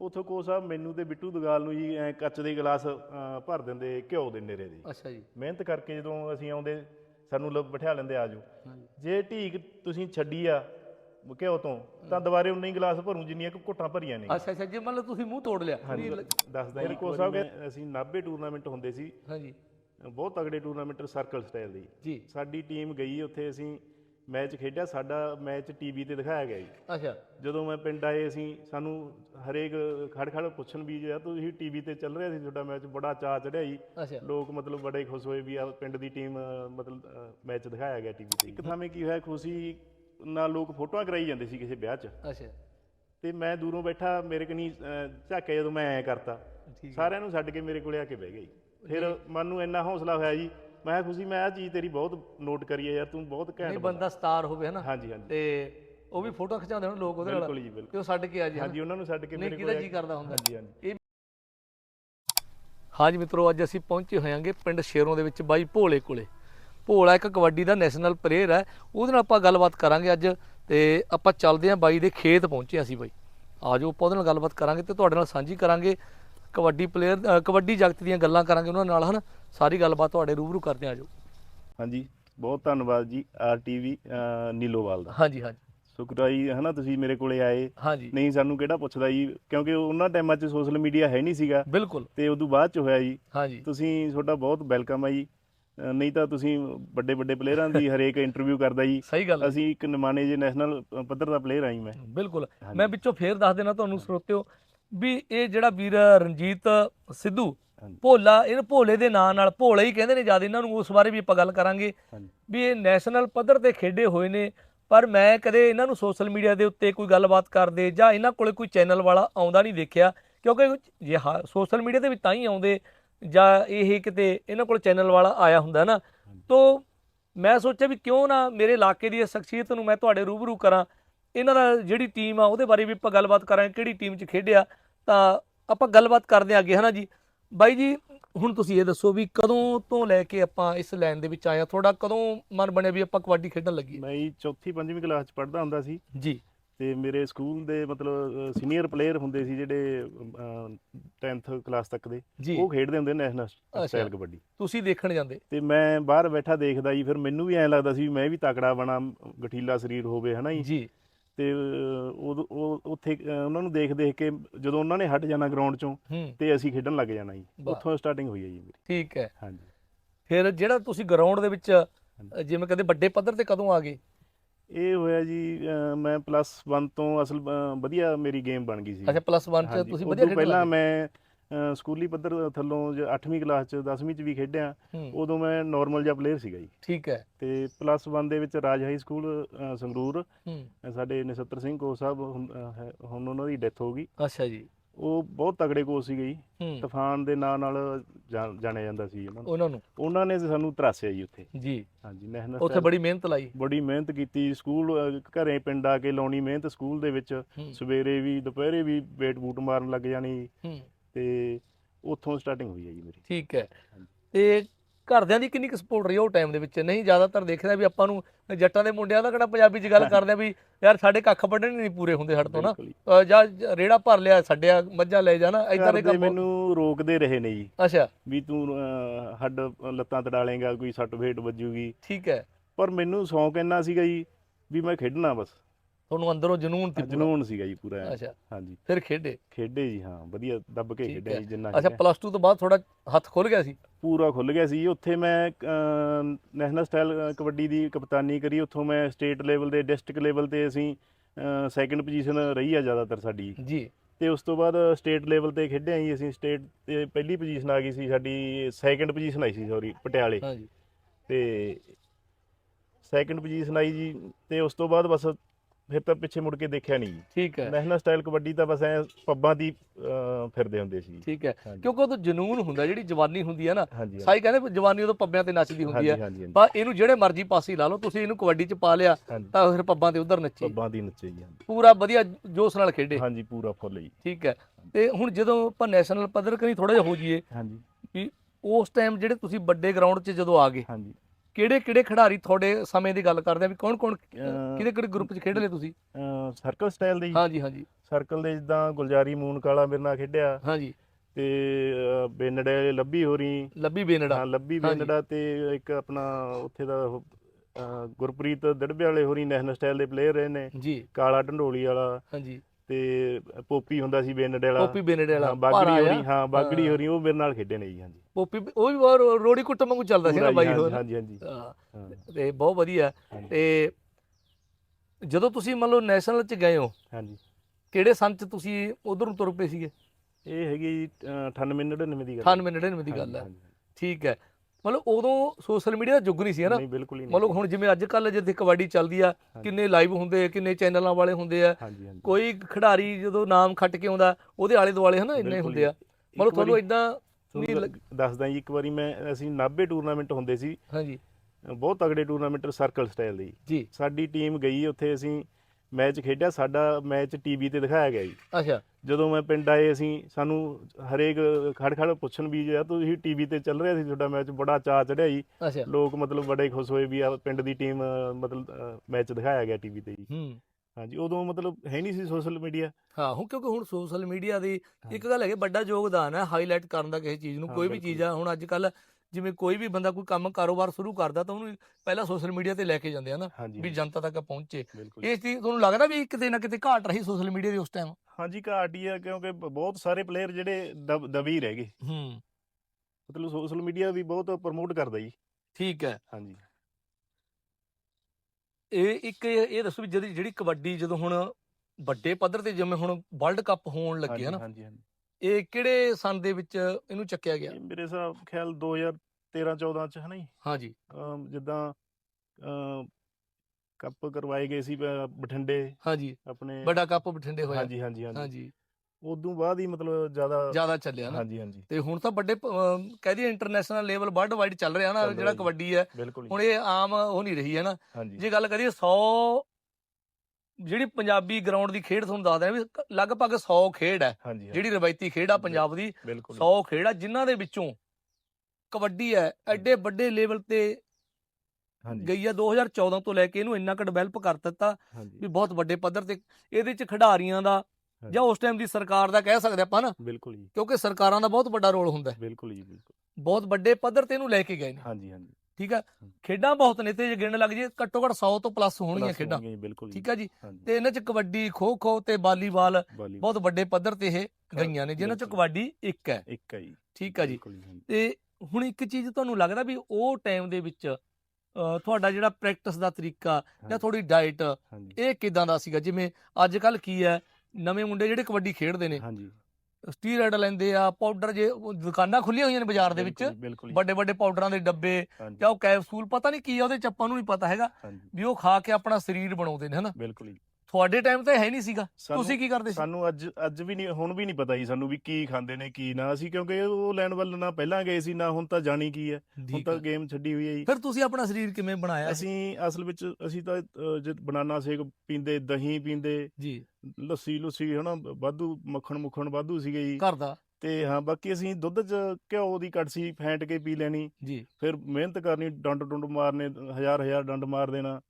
Speaker 2: ਉੱਥੋਂ ਕੋਚ ਸਾਹਿਬ ਮੈਨੂੰ ਤੇ ਬਿੱਟੂ ਦਗਾਲ ਨੂੰ ਜੀ ਐਂ ਕੱਚ ਦੇ ਗਲਾਸ ਭਰ ਦਿੰਦੇ ਘਿਓ ਦੇ ਨੇਰੇ ਦੇ
Speaker 1: ਅੱਛਾ ਜੀ।
Speaker 2: ਮਿਹਨਤ ਕਰਕੇ ਜਦੋਂ ਅਸੀਂ ਆਉਂਦੇ ਸਾਨੂੰ ਬਿਠਾ ਲੈਂਦੇ ਆਜੋ ਜੇ ਢੀਕ ਤੁਸੀਂ ਛੱਡੀ ਆ ਘਿਓ ਤੋਂ ਤਾਂ ਦੁਬਾਰੇ ਉਨਾ ਹੀ ਗਲਾਸ ਭਰੂ ਜਿੰਨੀਆਂ ਕਿ ਘੁੱਟਾਂ ਭਰੀਆਂ ਨੇ।
Speaker 1: ਅੱਛਾ ਅੱਛਾ ਜੇ ਮੰਨ ਲਓ ਤੁਸੀਂ ਮੂੰਹ ਤੋੜ ਲਿਆ। ਲ-
Speaker 2: ਦੱਸਦਾ ਜੀ ਕੋਚ ਸਾਹਿਬ ਕਹਿੰਦੇ ਅਸੀਂ 90 ਟੂਰਨਾਮੈਂਟ ਹੁੰਦੇ ਸੀ।
Speaker 1: ਹਾਂਜੀ।
Speaker 2: ਬਹੁਤ ਤਗੜੇ ਟੂਰਨਾਮੈਂਟ ਸਰਕਲ ਸਟਾਈਲ ਦੇ। ਜੀ। ਸਾਡੀ ਟੀਮ ਗਈ ਉੱਥੇ ਅਸੀਂ ਮੈਚ ਖੇਡਿਆ ਸਾਡਾ ਮੈਚ ਟੀਵੀ ਤੇ ਦਿਖਾਇਆ ਗਿਆ ਜੀ।
Speaker 1: ਅੱਛਾ।
Speaker 2: ਜਦੋਂ ਮੈਂ ਪਿੰਡ ਆਏ ਅਸੀਂ ਸਾਨੂੰ ਹਰੇਕ ਖੜ ਖੜ ਪੁੱਛਣ ਵੀ ਜੇ ਤੁਸੀਂ ਟੀਵੀ ਤੇ ਚੱਲ ਰਿਹਾ ਸੀ ਤੁਹਾਡਾ ਮੈਚ ਬੜਾ ਚਾਅ ਚੜਿਆ ਜੀ।
Speaker 1: ਅੱਛਾ।
Speaker 2: ਲੋਕ ਮਤਲਬ ਬੜੇ ਖੁਸ਼ ਹੋਏ ਵੀ ਆ ਪਿੰਡ ਦੀ ਟੀਮ ਮਤਲਬ ਮੈਚ ਦਿਖਾਇਆ ਗਿਆ ਟੀਵੀ ਤੇ। ਇੱਕ ਥਾਵੇਂ ਕੀ ਹੋਇਆ ਖੁਸ਼ੀ ਨਾਲ ਲੋਕ ਫੋਟੋਆਂ ਕਰਾਈ ਜਾਂਦੇ ਸੀ ਕਿਸੇ ਵਿਆਹ 'ਚ।
Speaker 1: ਅੱਛਾ।
Speaker 2: ਤੇ ਮੈਂ ਦੂਰੋਂ ਬੈਠਾ ਮੇਰੇ ਕਨੀ ਝਾਕੇ ਜਦੋਂ ਮੈਂ ਐ ਕਰਤਾ। ਸਾਰਿਆਂ ਨੂੰ ਛੱਡ ਕੇ ਮੇਰੇ ਕੋਲੇ ਆ ਕੇ ਬਹਿ ਜੀ। ਫਿਰ ਮਨ ਨੂੰ ਇੰਨਾ ਹੌਸਲਾ ਹੋਇਆ ਜੀ ਮੈਂ ਖੁਸ਼ੀ ਮੈਂ ਆ ਚੀਜ਼ ਤੇਰੀ ਬਹੁਤ ਨੋਟ ਕਰੀ ਹੈ ਯਾਰ ਤੂੰ ਬਹੁਤ
Speaker 1: ਨਹੀਂ
Speaker 2: ਘੈਂਟ
Speaker 1: ਬੰਦਾ ਸਟਾਰ ਹੋਵੇ ਹਨਾ?
Speaker 2: ਹਾਂਜੀ ਹਾਂਜੀ।
Speaker 1: ਤੇ ਉਹ ਵੀ ਫੋਟੋ ਖਿਚਾਉਂਦੇ ਹਨ ਲੋਕ ਉਹਦੇ ਨਾਲ।
Speaker 2: ਬਿਲਕੁਲ ਜੀ ਬਿਲਕੁਲ।
Speaker 1: ਤੇ ਉਹ ਛੱਡ ਕੇ ਆ ਜੀ?
Speaker 2: ਹਾਂਜੀ ਉਹਨਾਂ ਨੂੰ ਛੱਡ ਕੇ
Speaker 1: ਨਹੀਂ
Speaker 2: ਮੇਰੇ
Speaker 1: ਕਿਹਦਾ
Speaker 2: ਕੋਲੇ
Speaker 1: ਜੀ ਕਰਦਾ ਹੁੰਦਾ?
Speaker 2: ਹਾਂਜੀ ਹਾਂਜੀ।
Speaker 1: ਹਾਂਜੀ ਮਿੱਤਰੋ ਅੱਜ ਅਸੀਂ ਪਹੁੰਚੇ ਹੋਇਆਂਗੇ ਪਿੰਡ ਸ਼ੇਰੋਂ ਦੇ ਵਿੱਚ ਬਾਈ ਭੋਲੇ ਕੋਲੇ। ਭੋਲਾ ਇੱਕ ਕਬੱਡੀ ਦਾ ਨੈਸ਼ਨਲ ਪਲੇਅਰ ਹੈ ਉਹਦੇ ਨਾਲ ਆਪਾਂ ਗੱਲਬਾਤ ਕਰਾਂਗੇ ਅੱਜ ਤੇ ਆਪਾਂ ਚੱਲਦੇ ਆਂ ਬਾਈ ਦੇ ਖੇਤ ਪਹੁੰਚੇ ਅਸੀਂ ਬਾਈ। ਆਜੋ ਆਪਾਂ ਉਹਦੇ ਨਾਲ ਗੱਲਬਾਤ ਕਰਾਂਗੇ ਤੇ ਤੁਹਾਡੇ ਨਾਲ ਸਾਂਝੀ ਕਰਾਂਗੇ ਕਬੱਡੀ ਪਲੇਅਰ ਕਬੱਡੀ ਜਗਤ ਦੀਆਂ ਗੱਲਾਂ ਕਰਾਂਗੇ ਉਹਨਾਂ ਨਾਲ ਹਨ? ਸਾਰੀ ਗੱਲਬਾਤ ਤੁਹਾਡੇ ਰੂਬਰੂ ਕਰਦੇ ਆਂ ਆਜੋ।
Speaker 2: ਹਾਂਜੀ ਬਹੁਤ ਧੰਨਵਾਦ ਜੀ ਆਰਟੀਵੀ ਨੀਲੋਵਾਲ ਦਾ।
Speaker 1: ਹਾਂਜੀ ਹਾਂਜੀ।
Speaker 2: ਸ਼ੁਕਰ ਜੀ ਹਨਾ ਤੁਸੀਂ ਮੇਰੇ ਕੋਲੇ ਆਏ। ਨਹੀਂ ਸਾਨੂੰ ਕਿਹੜਾ ਪੁੱਛਦਾ ਜੀ ਕਿਉਂਕਿ ਉਹਨਾਂ ਟਾਈਮਾਂ 'ਚ ਸੋਸ਼ਲ ਮੀਡੀਆ ਹੈ ਨਹੀਂ ਸੀਗਾ।
Speaker 1: ਬਿਲਕੁਲ।
Speaker 2: ਤੇ ਉਦੋਂ ਬਾਅਦ 'ਚ ਹੋਇਆ ਜੀ। ਤੁਸੀਂ ਤੁਹਾਡਾ ਬਹੁਤ ਵੈਲਕਮ ਹੈ ਜੀ। ਨਹੀਂ ਤਾਂ ਤੁਸੀਂ ਵੱਡੇ ਵੱਡੇ ਪਲੇਅਰਾਂ ਦੀ ਹਰੇਕ ਇੰਟਰਵਿਊ ਕਰਦਾ ਜੀ।
Speaker 1: ਸਹੀ ਗੱਲ ਹੈ।
Speaker 2: ਅਸੀਂ ਇੱਕ ਨਿਮਾਣੇ ਜੇ ਨੈਸ਼ਨਲ ਪੱਧਰ ਦਾ ਪਲੇਅਰ ਆਈ ਮੈਂ।
Speaker 1: ਬਿਲਕੁਲ।
Speaker 2: ਹਾਂਜੀ।
Speaker 1: ਮੈਂ ਵਿੱਚੋਂ ਫੇਰ ਦੱਸ ਦੇਣਾ ਤੁਹਾਨੂੰ ਸਰੋਤਿਓ ਵੀ ਇਹ ਜਿਹੜਾ ਵੀਰ ਰਣਜੀਤ ਸਿੱਧੂ
Speaker 2: ਹਾਂਜੀ।
Speaker 1: ਭੋਲਾ ਇਹਨੂੰ ਭੋਲੇ ਦੇ ਨਾਂ ਨਾਲ ਭੋਲਾ ਹੀ ਕਹਿੰਦੇ ਨੇ ਜ਼ਿਆਦਾ ਇਹਨਾਂ ਨੂੰ ਉਸ ਬਾਰੇ ਵੀ ਆਪਾਂ ਗੱਲ ਕਰਾਂਗੇ।
Speaker 2: ਹਾਂਜੀ।
Speaker 1: ਵੀ ਇਹ ਨੈਸ਼ਨਲ ਪੱਧਰ ਤੇ ਖੇਡੇ ਹੋਏ ਨੇ ਪਰ ਮੈਂ ਕਦੇ ਇਹਨਾਂ ਨੂੰ ਸੋਸ਼ਲ ਮੀਡੀਆ ਦੇ ਉੱਤੇ ਕੋਈ ਗੱਲਬਾਤ ਕਰਦੇ ਜਾਂ ਇਹਨਾਂ ਕੋਲੇ ਕੋਈ ਚੈਨਲ ਵਾਲਾ ਆਉਂਦਾ ਨਹੀਂ ਦੇਖਿਆ ਕਿਉਂਕਿ ਜੇ ਸੋਸ਼ਲ ਮੀਡੀਆ ਤੇ ਵੀ ਤਾਂ ਹੀ ਆਉਂਦੇ ਜਾਂ ਇਹ ਕਿਤੇ ਇਹਨਾਂ ਕੋਲ ਚੈਨਲ ਵਾਲਾ ਆਇਆ ਹੁੰਦਾ ਨਾ ਤੋ ਮੈਂ ਸੋਚਿਆ ਵੀ ਕਿਉਂ ਨਾ ਮੇਰੇ ਇਲਾਕੇ ਦੀ ਇਸ ਸ਼ਖਸੀਅਤ ਨੂੰ ਮੈਂ ਤੁਹਾਡੇ ਰੂਬਰੂ ਕਰਾਂ। ਇਹਨਾਂ ਦਾ ਜਿਹੜੀ ਟੀਮ ਆ ਉਹਦੇ ਬਾਰੇ ਵੀ ਆਪਾਂ ਗੱਲਬਾਤ ਕਰਾਂਗੇ ਕਿਹੜੀ ਟੀਮ 'ਚ ਖੇਡਿਆ ਤਾਂ ਆਪਾਂ ਗੱਲਬਾਤ ਕਰਦੇ ਅੱਗੇ ਹਨਾ ਜੀ? ਬਾਈ ਜੀ ਹੁਣ ਤੁਸੀਂ ਇਹ ਦੱਸੋ ਵੀ ਕਦੋਂ ਤੋਂ ਲੈ ਕੇ ਆਪਾਂ ਇਸ ਲਾਈਨ ਦੇ ਵਿੱਚ ਆਏ ਆ? ਤੁਹਾਡਾ ਕਦੋਂ ਮਨ ਬਣਿਆ ਵੀ ਆਪਾਂ ਕਬੱਡੀ ਖੇਡਣ ਲੱਗੀਏ
Speaker 2: ਮੈਂ ਜੀ ਚੌਥੀ ਪੰਜਵੀਂ ਕਲਾਸ 'ਚ ਪੜ੍ਹਦਾ ਹੁੰਦਾ ਸੀ।
Speaker 1: ਜੀ।
Speaker 2: ਤੇ ਮੇਰੇ ਸਕੂਲ ਦੇ ਮਤਲਬ ਸੀਨੀਅਰ ਪਲੇਅਰ ਹੁੰਦੇ ਸੀ ਜਿਹੜੇ ਅ, 10th ਕਲਾਸ ਤੱਕ ਦੇ ਉਹ ਖੇਡਦੇ ਹੁੰਦੇ ਨੈਸ਼ਨਲ। ਸਟਾਈਲ ਕਬੱਡੀ।
Speaker 1: ਤੁਸੀਂ ਦੇਖਣ ਜਾਂਦੇ?
Speaker 2: ਤੇ ਮੈਂ ਬਾਹਰ ਬੈਠਾ ਦੇਖਦਾ ਜੀ ਫਿਰ ਮੈਨੂੰ ਵੀ ਐਂ ਲੱਗਦਾ ਸੀ ਮੈਂ ਵੀ ਤਕੜਾ ਬਣਾ ਗਠੀਲਾ ਸਰੀਰ ਹੋਵੇ ਹਨਾ ਜੀ? ਤੇ ਉਹ ਉੱਥੇ ਉਹਨਾਂ ਨੂੰ ਦੇਖ ਦੇਖ ਕੇ ਜਦੋਂ ਉਹਨਾਂ ਨੇ ਹਟ ਜਾਣਾ ਗਰਾਊਂਡ ਚੋਂ ਤੇ ਅਸੀਂ ਖੇਡਣ ਲੱਗ ਜਾਣਾ ਜੀ। ਉੱਥੋਂ ਸਟਾਰਟਿੰਗ ਹੋਈ ਹੈ ਜੀ ਮੇਰੀ।
Speaker 1: ਠੀਕ ਹੈ।
Speaker 2: ਹਾਂਜੀ।
Speaker 1: ਫਿਰ ਜਿਹੜਾ ਤੁਸੀਂ ਗਰਾਊਂਡ ਦੇ ਵਿੱਚ ਜਿਵੇਂ ਕਹਿੰਦੇ ਵੱਡੇ ਪੱਧਰ ਤੇ ਕਦੋਂ ਆ ਗਏ?
Speaker 2: ਇਹ ਹੋਇਆ ਜੀ ਅਹ, ਮੈਂ ਪਲੱਸ 1 ਤੋਂ ਅਸਲ ਅਹ, ਵਧੀਆ ਮੇਰੀ ਗੇਮ ਬਣ ਗਈ ਸੀ।
Speaker 1: ਅੱਛਾ ਪਲੱਸ 1 ਚ
Speaker 2: ਹਾਂਜੀ,
Speaker 1: ਤੁਸੀਂ
Speaker 2: ਉਦੋਂ
Speaker 1: ਵਧੀਆ ਖੇਡਣ
Speaker 2: ਪਹਿਲਾਂ ਮੈਂ ਅਹ, ਸਕੂਲੀ ਪੱਧਰ ਥੱਲੋਂ 8ਵੀਂ ਕਲਾਸ ਚ 10ਵੀਂ ਚ ਵੀ ਖੇਡਿਆ। ਉਦੋਂ ਮੈਂ ਨਾਰਮਲ ਜਿਹਾ ਪਲੇਅਰ ਸੀਗਾ ਜੀ।
Speaker 1: ਠੀਕ ਹੈ।
Speaker 2: ਤੇ ਪਲੱਸ 1 ਦੇ ਵਿੱਚ ਰਾਜ ਹਾਈ ਸਕੂਲ ਅਹ, ਸੰਗਰੂਰ
Speaker 1: ਹੂੰ।
Speaker 2: ਅਹ, ਸਾਡੇ ਨਛੱਤਰ ਸਿੰਘ ਕੋਚ ਸਾਹਿਬ ਹੁਣ ਅਹ, ਹੈ- ਹੁਣ ਉਹਨਾਂ ਦੀ ਡੈਥ ਹੋ ਗਈ।
Speaker 1: ਅੱਛਾ ਜੀ।
Speaker 2: ਉਹ ਬਹੁਤ ਤਗੜੇ ਕੋਚ ਸੀਗੇ ਜੀ।
Speaker 1: ਹੂੰ।
Speaker 2: ਤੂਫਾਨ ਦੇ ਨਾਂ ਨਾਲ ਜਾਣ- ਜਾਣਿਆ ਜਾਂਦਾ ਸੀ ਉਹਨਾਂ ਨੂੰ।
Speaker 1: ਉਹਨਾਂ ਨੂੰ?
Speaker 2: ਉਹਨਾਂ ਨੇ ਸਾਨੂੰ ਤਰਾਸਿਆ ਜੀ ਉੱਥੇ।
Speaker 1: ਜੀ।
Speaker 2: ਹਾਂਜੀ ਨੈਸ਼ਨਲ
Speaker 1: ਉੱਥੇ ਬੜੀ ਮਿਹਨਤ ਲਾਈ।
Speaker 2: ਬੜੀ ਮਿਹਨਤ ਕੀਤੀ। ਸਕੂਲ ਅਹ, ਘਰੇ ਪਿੰਡ ਆ ਕੇ ਲਾਉਣੀ ਮਿਹਨਤ ਸਕੂਲ ਦੇ ਵਿੱਚ।
Speaker 1: ਹੂੰ।
Speaker 2: ਸਵੇਰੇ ਵੀ ਦੁਪਹਿਰੇ ਵੀ ਵੇਟ ਬੂਟ ਮਾਰਨ ਲੱਗ ਜਾਣੀ।
Speaker 1: ਹੂੰ।
Speaker 2: ਤੇ ਉੱਥੋਂ ਸਟਾਰਟਿੰਗ ਹੋਈ ਹੈ ਜੀ ਮੇਰੀ।
Speaker 1: ਠੀਕ ਹੈ। ਤੇ ਘਰਦਿਆਂ ਦੀ ਕਿੰਨੀ ਕੁ ਸਪੋਰਟ ਰਹੀ ਉਹ ਟਾਈਮ ਦੇ ਵਿੱਚ? ਨਹੀਂ ਜ਼ਿਆਦਾਤਰ ਦੇਖਦਾ ਵੀ ਆਪਾਂ ਨੂੰ ਜੱਟਾਂ ਦੇ ਮੁੰਡਿਆਂ ਦਾ ਕਿਹੜਾ ਪੰਜਾਬੀ 'ਚ ਗੱਲ ਕਰਦੇ ਆ ਵੀ ਯਾਰ ਸਾਡੇ ਕੱਖ ਵੱਢਣੇ ਨਹੀਂ ਪੂਰੇ ਹੁੰਦੇ ਸਾਡੇ ਤੋਂ ਨਾ।
Speaker 2: ਜੀ।
Speaker 1: ਅ, ਜਾਂ ਜ- ਰੇੜਾ ਭਰ ਲਿਆ ਛੱਡਿਆ ਮੱਝਾਂ ਲੈ ਜਾਣਾ ਇਦਾਂ ਦੇ ਕੰਮ।
Speaker 2: ਮੈਨੂੰ ਰੋਕਦੇ ਰਹੇ ਨੇ ਜੀ।
Speaker 1: ਅੱਛਾ।
Speaker 2: ਵੀ ਤੂੰ ਅਹ, ਹੱਡ ਲੱਤਾਂ ਤੜਾ ਲੇਗਾ ਕੋਈ ਸੱਟ ਫੇਟ ਵੱਜੂਗੀ।
Speaker 1: ਠੀਕ ਹੈ।
Speaker 2: ਪਰ ਮੈਨੂੰ ਸ਼ੌਂਕ ਇੰਨਾ ਸੀਗਾ ਜੀ ਵੀ ਮੈਂ ਖੇਡਣਾ ਬਸ।
Speaker 1: ਤੁਹਾਨੂੰ ਅੰਦਰੋਂ ਜਨੂਨ ਸੀ ਪੂਰਾ।
Speaker 2: ਜਨੂਨ ਸੀਗਾ ਜੀ ਪੂਰਾ
Speaker 1: ਅੱਛਾ।
Speaker 2: ਹਾਂਜੀ।
Speaker 1: ਫਿਰ ਖੇਡੇ?
Speaker 2: ਖੇਡੇ ਜੀ ਹਾਂ ਵਧੀਆ ਦੱਬ ਕੇ
Speaker 1: ਠੀਕ
Speaker 2: ਖੇਡਿਆ
Speaker 1: ਹੈ।
Speaker 2: ਜੀ ਜਿੰਨਾ
Speaker 1: ਅੱਛਾ
Speaker 2: ਖੇਡਿਆ।
Speaker 1: ਪਲੱਸ 2 ਤੋਂ ਬਾਅਦ ਥੋੜਾ ਹੱਥ ਖੁੱਲ ਗਿਆ ਸੀ?
Speaker 2: ਪੂਰਾ ਖੁੱਲ ਗਿਆ ਸੀ ਉੱਥੇ ਮੈਂ ਨੈਸ਼ਨਲ ਸਟਾਈਲ ਕਬੱਡੀ ਦੀ ਕਪਤਾਨੀ ਕਰੀ। ਉੱਥੋਂ ਮੈਂ ਸਟੇਟ ਲੈਵਲ ਤੇ ਡਿਸਟ੍ਰਿਕਟ ਲੈਵਲ ਤੇ ਅਸੀਂ ਸੈਕੰਡ ਪੋਜੀਸ਼ਨ ਰਹੀ ਆ ਜ਼ਿਆਦਾਤਰ ਸਾਡੀ।
Speaker 1: ਜੀ।
Speaker 2: ਤੇ ਉਸ ਤੋਂ ਬਾਅਦ ਸਟੇਟ ਲੈਵਲ ਤੇ ਖੇਡਿਆ ਜੀ ਅਸੀਂ। ਸਟੇਟ ਤੇ ਪਹਿਲੀ ਪੋਜੀਸ਼ਨ ਆ ਗਈ ਸੀ ਸਾਡੀ। ਸੈਕੰਡ ਪੋਜੀਸ਼ਨ ਆਈ ਸੀ ਸੌਰੀ ਪਟਿਆਲੇ।
Speaker 1: ਹਾਂਜੀ
Speaker 2: ਤੇ ਸੈਕੰਡ ਪੋਜੀਸ਼ਨ ਆਈ ਜੀ। ਤੇ ਉਸ ਤੋਂ ਬਾਅਦ ਬਸ ਫਿਰ ਤਾਂ ਪਿੱਛੇ ਮੁੜ ਕੇ ਦੇਖਿਆ ਨਹੀਂ। ਜੀ
Speaker 1: ਠੀਕ ਹੈ।
Speaker 2: ਨੈਸ਼ਨਲ ਸਟਾਈਲ ਕਬੱਡੀ ਤਾਂ ਬਸ ਐ ਪੱਬਾਂ ਦੀ ਅਹ, ਫਿਰਦੇ ਹੁੰਦੇ ਸੀ।
Speaker 1: ਠੀਕ ਹੈ।
Speaker 2: ਹਾਂਜੀ।
Speaker 1: ਕਿਉਂਕਿ ਉਹ ਤਾਂ ਜਨੂਨ ਹੁੰਦਾ ਜਿਹੜੀ ਜਵਾਨੀ ਹੁੰਦੀ ਹੈ ਨਾ
Speaker 2: ਹਾਂਜੀ
Speaker 1: ਸਾਈ ਕਹਿੰਦੇ ਜਵਾਨੀ ਉਦੋਂ ਪੱਬਿਆਂ ਤੇ ਨੱਚਦੀ ਹੁੰਦੀ ਹੈ।
Speaker 2: ਹਾਂਜੀ
Speaker 1: ਇਹਨੂੰ ਜਿਹੜੇ ਮਰਜ਼ੀ ਪਾਸੇ ਲਾ ਲਓ ਤੁਸੀਂ ਇਹਨੂੰ ਕਬੱਡੀ 'ਚ ਪਾ ਲਿਆ
Speaker 2: ਹਾਂਜੀ।
Speaker 1: ਤਾਂ ਫਿਰ ਪੱਬਾਂ ਤੇ ਉਧਰ ਨੱਚੀ।
Speaker 2: ਪੱਬਾਂ ਦੀ ਨੱਚੇ ਜੀ ਹਾਂਜੀ।
Speaker 1: ਪੂਰਾ ਵਧੀਆ ਜੋਸ਼ ਨਾਲ ਖੇਡੇ।
Speaker 2: ਹਾਂਜੀ ਪੂਰਾ ਫੁੱਲ ਜੀ।
Speaker 1: ਠੀਕ ਹੈ। ਤੇ ਹੁਣ ਜਦੋਂ ਆਪਾਂ ਨੈਸ਼ਨਲ ਪੱਧਰ ਕਰੀ ਥੋੜਾ ਜਿਹਾ ਹੋ ਜਾਈਏ
Speaker 2: ਹਾਂਜੀ।
Speaker 1: ਵੀ ਉਸ ਟਾਈਮ ਜਿਹੜੇ ਤੁਸੀਂ ਵੱਡੇ ਗਰਾਊਂਡ 'ਚ ਜਦੋਂ ਆ ਗਏ
Speaker 2: ਹਾਂਜੀ।
Speaker 1: ਕਿਹੜੇ ਕਿਹੜੇ ਖਿਡਾਰੀ ਤੁਹਾਡੇ ਸਮੇਂ ਦੀ ਗੱਲ ਕਰਦੇ ਆ ਵੀ ਕੌਣ ਕੌਣ ਕਿਹਦੇ ਕਿਹੜੇ ਗਰੁੱਪ 'ਚ ਖੇਡ ਲਏ ਤੁਸੀਂ?
Speaker 2: ਸਰਕਲ ਸਟਾਈਲ ਦੇ
Speaker 1: ਹਾਂਜੀ ਹਾਂਜੀ।
Speaker 2: ਸਰਕਲ ਦੇ ਜਿੱਦਾਂ ਗੁਲਜਾਰੀ ਮੂਨ ਕਾਲਾ ਮੇਰੇ ਨਾਲ ਖੇਡਿਆ।
Speaker 1: ਹਾਂਜੀ।
Speaker 2: ਤੇ ਬੇਨੜੇ ਲੱਭੀ ਹੋਰੀ।
Speaker 1: ਲੱਭੀ ਬੇਨੜਾ।
Speaker 2: ਹਾਂ ਲੱਭੀ। ਬੇਨੜਾ ਤੇ ਇੱਕ ਆਪਣਾ ਉੱਥੇ ਦਾ ਗੁਰਪ੍ਰੀਤ ਦੜਬੇ ਵਾਲੇ ਹੋਰੀ ਨੈਸ਼ਨਲ ਸਟਾਈਲ ਦੇ ਪਲੇਅਰ ਰਹੇ ਨੇ।
Speaker 1: ਜੀ।
Speaker 2: ਕਾਲਾ ਢੰਡੋਲੀ ਵਾਲਾ।
Speaker 1: ਹਾਂਜੀ।
Speaker 2: ਤੇ ਪੋਪੀ ਹੁੰਦਾ ਸੀ ਬੇਨੜੇ ਵਾਲਾ
Speaker 1: ਪੋਪੀ ਬੇਨੜੇ ਵਾਲਾ
Speaker 2: ਹਾਂ, ਬਾਗੜੀ। ਹੋਰੀ ਹਾਂ ਬਾਗੜੀ। ਹੋਰੀ ਉਹ ਮੇਰੇ ਨਾਲ ਖੇਡੇ ਨੇ ਜੀ ਹਾਂਜੀ।
Speaker 1: ਪੋਪੀ ਉਹ ਵੀ ਬਹੁਤ ਰੋੜੀ ਕੁੱਟ ਵਾਂਗੂ ਚੱਲਦਾ ਸੀ ਨਾ ਬਾਈ ਹੋਰ।
Speaker 2: ਹਾਂਜੀ ਹਾਂਜੀ।
Speaker 1: ਤੇ ਬਹੁਤ ਵਧੀਆ। ਤੇ ਜਦੋਂ ਤੁਸੀਂ ਮੰਨ ਲਓ ਨੈਸ਼ਨਲ 'ਚ ਗਏ ਹੋ
Speaker 2: ਹਾਂਜੀ।
Speaker 1: ਕਿਹੜੇ ਸੰਨ 'ਚ ਤੁਸੀਂ ਉਧਰ ਨੂੰ ਤੁਰ ਪਏ ਸੀਗੇ?
Speaker 2: ਇਹ ਹੈਗੀ ਜੀ, ਅਹ, 98 99 ਦੀ ਗੱਲ
Speaker 1: 98 99 ਦੀ ਗੱਲ ਹੈ। ਠੀਕ ਹੈ। ਮਤਲਬ ਉਦੋਂ ਸੋਸ਼ਲ ਮੀਡੀਆ ਦਾ ਯੁੱਗ ਨਹੀਂ ਸੀ ਹੈ ਨਾ?
Speaker 2: ਨਹੀਂ ਬਿਲਕੁਲ ਹੀ ਨਹੀਂ
Speaker 1: ਮਤਲਬ ਹੁਣ ਜਿਵੇਂ ਅੱਜ ਕੱਲ ਜਿੱਥੇ ਕਬੱਡੀ ਚੱਲਦੀ ਆ ਕਿੰਨੇ ਲਾਈਵ ਹੁੰਦੇ ਆ ਕਿੰਨੇ ਚੈਨਲਾਂ ਵਾਲੇ ਹੁੰਦੇ ਆ। ਕੋਈ ਖਿਡਾਰੀ ਜਦੋਂ ਨਾਮ ਖੱਟ ਕੇ ਆਉਂਦਾ ਉਹਦੇ ਆਲੇ ਦੁਆਲੇ ਹਨਾ ਇੰਨੇ ਹੁੰਦੇ ਆ। ਮਤਲਬ ਤੁਹਾਨੂੰ ਇਦਾਂ
Speaker 2: ਦੱਸਦਾ ਜੀ ਇੱਕ ਵਾਰੀ ਮੈਂ ਅਸੀਂ 90 ਟੂਰਨਾਮੈਂਟ ਹੁੰਦੇ ਸੀ।
Speaker 1: ਹਾਂਜੀ।
Speaker 2: ਬਹੁਤ ਤਗੜੇ ਟੂਰਨਾਮੈਂਟ ਸਰਕਲ ਸਟਾਈਲ ਦੇ। ਜੀ। ਸਾਡੀ ਟੀਮ ਗਈ ਉੱਥੇ ਅਸੀਂ ਮੈਚ ਖੇਡਿਆ ਸਾਡਾ ਮੈਚ ਟੀਵੀ ਤੇ ਦਿਖਾਇਆ ਗਿਆ ਜੀ।
Speaker 1: ਅੱਛਾ।
Speaker 2: ਜਦੋਂ ਮੈਂ ਪਿੰਡ ਆਏ ਅਸੀਂ ਸਾਨੂੰ ਹਰੇਕ ਖੜ ਖੜ ਪੁੱਛਣ ਵੀ ਜੇ ਤੁਸੀਂ ਟੀਵੀ ਤੇ ਚੱਲ ਰਿਹਾ ਸੀ ਤੁਹਾਡਾ ਮੈਚ? ਬੜਾ ਚਾਅ ਚੜਿਆ ਜੀ।
Speaker 1: ਅੱਛਾ।
Speaker 2: ਲੋਕ ਮਤਲਬ ਬੜੇ ਖੁਸ਼ ਹੋਏ ਵੀ ਆ ਪਿੰਡ ਦੀ ਟੀਮ ਮਤਲਬ ਮੈਚ ਦਿਖਾਇਆ ਗਿਆ ਟੀਵੀ ਤੇ ਜੀ।
Speaker 1: ਹੂੰ।
Speaker 2: ਹਾਂਜੀ ਉਦੋਂ ਮਤਲਬ ਹੈ ਨਹੀਂ ਸੀ ਸੋਸ਼ਲ ਮੀਡੀਆ।
Speaker 1: ਹਾਂ ਹੁਣ ਕਿਉਂਕਿ ਹੁਣ ਸੋਸ਼ਲ ਮੀਡੀਆ ਦੀ ਇੱਕ ਗੱਲ ਹੈਗੀ ਵੱਡਾ ਯੋਗਦਾਨ ਹੈ ਹਾਈਲਾਈਟ ਕਰਨ ਦਾ ਕਿਸੇ ਚੀਜ਼ ਨੂੰ ਕੋਈ ਵੀ। ਚੀਜ਼ ਆ। ਹੁਣ ਅੱਜ ਕੱਲ ਜਿਵੇਂ ਕੋਈ ਵੀ ਬੰਦਾ ਕੋਈ ਕੰਮ ਕਾਰੋਬਾਰ ਸ਼ੁਰੂ ਕਰਦਾ ਤਾਂ ਉਹਨੂੰ ਪਹਿਲਾਂ ਸੋਸ਼ਲ ਮੀਡੀਆ ਤੇ ਲੈ ਕੇ ਜਾਂਦੇ ਆ ਨਾ ਵੀ ਜਨਤਾ ਤੱਕ ਪਹੁੰਚੇ। ਇਸ ਚੀਜ਼ ਤੁਹਾਨੂੰ ਲੱਗਦਾ ਵੀ ਕਿਤੇ ਨਾ ਕਿਤੇ ਘਾਟ ਰਹੀ ਸੋਸ਼ਲ ਮੀਡੀਆ ਦੀ ਉਸ ਟਾਈਮ
Speaker 2: ਹਾਂਜੀ ਘਾਟ ਹੀ ਆ ਕਿਉਂਕਿ ਬਹੁਤ ਸਾਰੇ ਪਲੇਅਰ ਜਿਹੜੇ ਦਬ- ਰਹਿ ਗਏ।
Speaker 1: ਹੂੰ।
Speaker 2: ਮਤਲਬ ਸੋਸ਼ਲ ਮੀਡੀਆ ਵੀ ਬਹੁਤ ਪ੍ਰਮੋਟ ਕਰਦਾ ਜੀ।
Speaker 1: ਠੀਕ ਹੈ।
Speaker 2: ਹਾਂਜੀ।
Speaker 1: ਇਹ ਇੱਕ ਇਹ ਦੱਸੋ ਵੀ ਜਿਹੜੀ ਜਿਹੜੀ ਕਬੱਡੀ ਜਦੋਂ ਹੁਣ ਵੱਡੇ ਪੱਧਰ ਤੇ ਜਿਵੇਂ ਹੁਣ ਵਰਲਡ ਕੱਪ ਹੋਣ ਲੱਗੇ ਹਨ
Speaker 2: ਹਾਂਜੀ ਹਾਂਜੀ।
Speaker 1: ਇਹ ਕਿਹੜੇ ਸੰਨ ਦੇ ਵਿੱਚ ਇਹਨੂੰ ਚੱਕਿਆ ਗਿਆ?
Speaker 2: ਇਹ ਮੇਰੇ ਹਿਸਾਬ ਖਿਆਲ 2013 14 ਚ ਹੈ ਨਾ ਜੀ।
Speaker 1: ਹਾਂਜੀ
Speaker 2: ਅਮ ਜਿੱਦਾਂ ਅਮ ਕੱਪ ਕਰਵਾਏ ਗਏ ਸੀ ਬ- ਬਠਿੰਡੇ।
Speaker 1: ਹਾਂਜੀ
Speaker 2: ਆਪਣੇ
Speaker 1: ਵੱਡਾ ਕੱਪ ਬਠਿੰਡੇ ਹੋਇਆ।
Speaker 2: ਹਾਂਜੀ ਹਾਂਜੀ ਹਾਂਜੀ।
Speaker 1: ਹਾਂਜੀ
Speaker 2: ਉਦੋਂ ਬਾਅਦ ਹੀ ਮਤਲਬ ਜ਼ਿਆਦਾ
Speaker 1: ਜ਼ਿਆਦਾ ਚੱਲਿਆ ਨਾ।
Speaker 2: ਹਾਂਜੀ ਹਾਂਜੀ।
Speaker 1: ਤੇ ਹੁਣ ਤਾਂ ਵੱਡੇ ਪ- ਅਮ ਕਹਿ ਦਈਏ ਇੰਟਰਨੈਸ਼ਨਲ ਲੈਵਲ ਵਰਲਡ ਵਾਈਡ ਚੱਲ ਰਿਹਾ ਨਾ
Speaker 2: ਚੱਲ ਰਿਹਾ
Speaker 1: ਜਿਹੜਾ
Speaker 2: ਜੀ।
Speaker 1: ਕਬੱਡੀ ਹੈ।
Speaker 2: ਬਿਲਕੁਲ
Speaker 1: ਹੁਣ ਇਹ ਆਮ ਉਹ ਨਹੀਂ ਰਹੀ ਹੈ ਨਾ
Speaker 2: ਹਾਂਜੀ।
Speaker 1: ਜੇ ਗੱਲ ਕਰੀਏ 100 ਜਿਹੜੀ ਪੰਜਾਬੀ ਗਰਾਊਂਡ ਦੀ ਖੇਡ ਤੁਹਾਨੂੰ ਦੱਸਦੇ ਆ ਵੀ ਲਗਭਗ 100 ਖੇਡ ਹੈ। ਜਿਹੜੀ ਰਵਾਇਤੀ ਖੇਡ ਆ ਪੰਜਾਬ ਦੀ
Speaker 2: ਬਿਲਕੁਲ।
Speaker 1: 100 ਖੇਡ ਆ ਜਿਨ੍ਹਾਂ ਦੇ ਵਿੱਚੋਂ ਕਬੱਡੀ ਹੈ ਐਡੇ ਵੱਡੇ ਲੈਵਲ ਤੇ ਗਈ ਆ 2014 ਤੋਂ ਲੈ ਕੇ ਇਹਨੂੰ ਇੰਨਾ ਕੁ ਡਿਵੈਲਪ ਕਰ ਦਿੱਤਾ ਵੀ ਬਹੁਤ ਵੱਡੇ ਪੱਧਰ ਤੇ ਇਹਦੇ ਚ ਖਿਡਾਰੀਆਂ ਦਾ ਜਾਂ ਉਸ ਟਾਈਮ ਦੀ ਸਰਕਾਰ ਦਾ ਕਹਿ ਸਕਦੇ ਆਪਾਂ ਨਾ
Speaker 2: ਬਿਲਕੁਲ ਜੀ।
Speaker 1: ਕਿਉਂਕਿ ਸਰਕਾਰਾਂ ਦਾ ਬਹੁਤ ਵੱਡਾ ਰੋਲ ਹੁੰਦਾ ਹੈ।
Speaker 2: ਬਿਲਕੁਲ ਜੀ ਬਿਲਕੁਲ।
Speaker 1: ਬਹੁਤ ਵੱਡੇ ਪੱਧਰ ਤੇ ਇਹਨੂੰ ਲੈ ਕੇ ਗਏ ਨੇ।
Speaker 2: ਹਾਂਜੀ ਹਾਂਜੀ।
Speaker 1: ਠੀਕ ਆ? ਖੇਡਾਂ ਬਹੁਤ ਨੇ ਤੇ ਜੇ ਗਿਣਨ ਲੱਗ ਜੇ ਘੱਟੋ ਘੱਟ 100 ਤੋਂ ਪਲੱਸ ਹੋਣਗੀਆਂ ਖੇਡਾਂ।
Speaker 2: ਬਿਲਕੁਲ
Speaker 1: ਠੀਕ ਆ ਜੀ? ਤੇ ਇਹਨਾਂ ਚ ਕਬੱਡੀ ਖੋ ਖੋ ਤੇ ਵਾਲੀਬਾਲ
Speaker 2: ਵਾਲੀ
Speaker 1: ਬਹੁਤ ਵੱਡੇ ਪੱਧਰ ਤੇ ਇਹ ਗਈਆਂ ਨੇ ਜਿਨ੍ਹਾਂ ਚ। ਕਬੱਡੀ ਇੱਕ ਹੈ।
Speaker 2: ਇੱਕ ਹੈ ਜੀ।
Speaker 1: ਠੀਕ ਆ ਜੀ? ਤੇ ਹੁਣ ਇੱਕ ਚੀਜ਼ ਤੁਹਾਨੂੰ ਲੱਗਦਾ ਵੀ ਉਹ ਟਾਈਮ ਦੇ ਵਿੱਚ ਤੁਹਾਡਾ ਜਿਹੜਾ ਪ੍ਰੈਕਟਿਸ ਦਾ ਤਰੀਕਾ ਜਾਂ ਤੁਹਾਡੀ ਡਾਈਟ ਇਹ ਕਿਦਾਂ ਦਾ ਸੀਗਾ? ਜਿਵੇਂ ਅੱਜ ਕੱਲ ਕੀ ਹੈ ਨਵੇਂ ਮੁੰਡੇ ਜਿਹੜੇ ਕਬੱਡੀ ਖੇਡਦੇ ਨੇ
Speaker 2: ਹਾਂਜੀ।
Speaker 1: ਸਟੀਰੋਇਡ ਲੈਂਦੇ ਆ ਪਾਊਡਰ ਜੇ ਉਹ ਦੁਕਾਨਾਂ ਖੁੱਲੀਆਂ ਹੋਈਆਂ ਨੇ ਬਾਜ਼ਾਰ ਦੇ ਵਿੱਚ
Speaker 2: ਬਿਲਕੁਲ
Speaker 1: ਵੱਡੇ ਵੱਡੇ ਪਾਊਡਰਾਂ ਦੇ ਡੱਬੇ
Speaker 2: ਹਾਂਜੀ।
Speaker 1: ਜਾਂ ਉਹ ਕੈਪਸੂਲ ਪਤਾ ਨਹੀਂ ਕੀ ਆ ਉਹਦੇ ਚ ਆਪਾਂ ਨੂੰ ਨਹੀਂ ਪਤਾ ਹੈਗਾ
Speaker 2: ਹਾਂਜੀ।
Speaker 1: ਵੀ ਉਹ ਖਾ ਕੇ ਆਪਣਾ ਸਰੀਰ ਬਣਾਉਂਦੇ ਨੇ ਹਨਾ?
Speaker 2: ਬਿਲਕੁਲ ਜੀ।
Speaker 1: ਤੁਹਾਡੇ ਟਾਈਮ ਤੇ ਹੈ ਨਹੀਂ ਸੀਗਾ।
Speaker 2: ਸਾਨੂੰ-
Speaker 1: ਤੁਸੀਂ ਕੀ ਕਰਦੇ ਸੀ?
Speaker 2: ਸਾਨੂੰ ਅੱਜ ਅੱਜ ਵੀ ਨਹੀਂ ਹੁਣ ਵੀ ਨਹੀਂ ਪਤਾ ਜੀ ਸਾਨੂੰ ਵੀ ਕੀ ਖਾਂਦੇ ਨੇ ਕੀ ਨਾ। ਅਸੀਂ ਕਿਉਂਕਿ ਉਹ ਲੈਣ ਵੱਲ ਨਾ ਪਹਿਲਾਂ ਗਏ ਸੀ ਨਾ ਹੁਣ ਤਾਂ ਜਾਣੀ ਕੀ ਹੈ। ਹੁਣ
Speaker 1: ਠੀਕ
Speaker 2: ਤਾਂ
Speaker 1: ਹੈ।
Speaker 2: ਗੇਮ ਛੱਡੀ ਹੋਈ ਹੈ ਜੀ।
Speaker 1: ਫਿਰ ਤੁਸੀਂ ਆਪਣਾ ਸਰੀਰ ਕਿਵੇਂ ਬਣਾਇਆ?
Speaker 2: ਅਸੀਂ ਅਸਲ ਵਿੱਚ ਅਸੀਂ ਤਾਂ ਅਹ, ਜੇ ਬਨਾਨਾ ਸ਼ੇਕ ਪੀਂਦੇ ਦਹੀਂ ਪੀਂਦੇ
Speaker 1: ਜੀ।
Speaker 2: ਲੱਸੀ ਲੁੱਸੀ ਹਨਾ ਵਾਧੂ ਮੱਖਣ ਮੁੱਖਣ ਵਾਧੂ ਸੀਗੇ ਜੀ।
Speaker 1: ਘਰ ਦਾ?
Speaker 2: ਤੇ ਹਾਂ ਬਾਕੀ ਅਸੀਂ ਦੁੱਧ 'ਚ ਘਿਓ ਦੀ ਕੜਛੀ ਫੈਂਟ ਕੇ ਪੀ ਲੈਣੀ।
Speaker 1: ਜੀ।
Speaker 2: ਫਿਰ ਮਿਹਨਤ ਕਰਨੀ ਡੰਡ ਡੁੰਡ ਮਾਰਨੇ ਹਜ਼ਾਰ ਹਜ਼ਾਰ ਡੰਡ ਮਾਰ ਦੇਣਾ।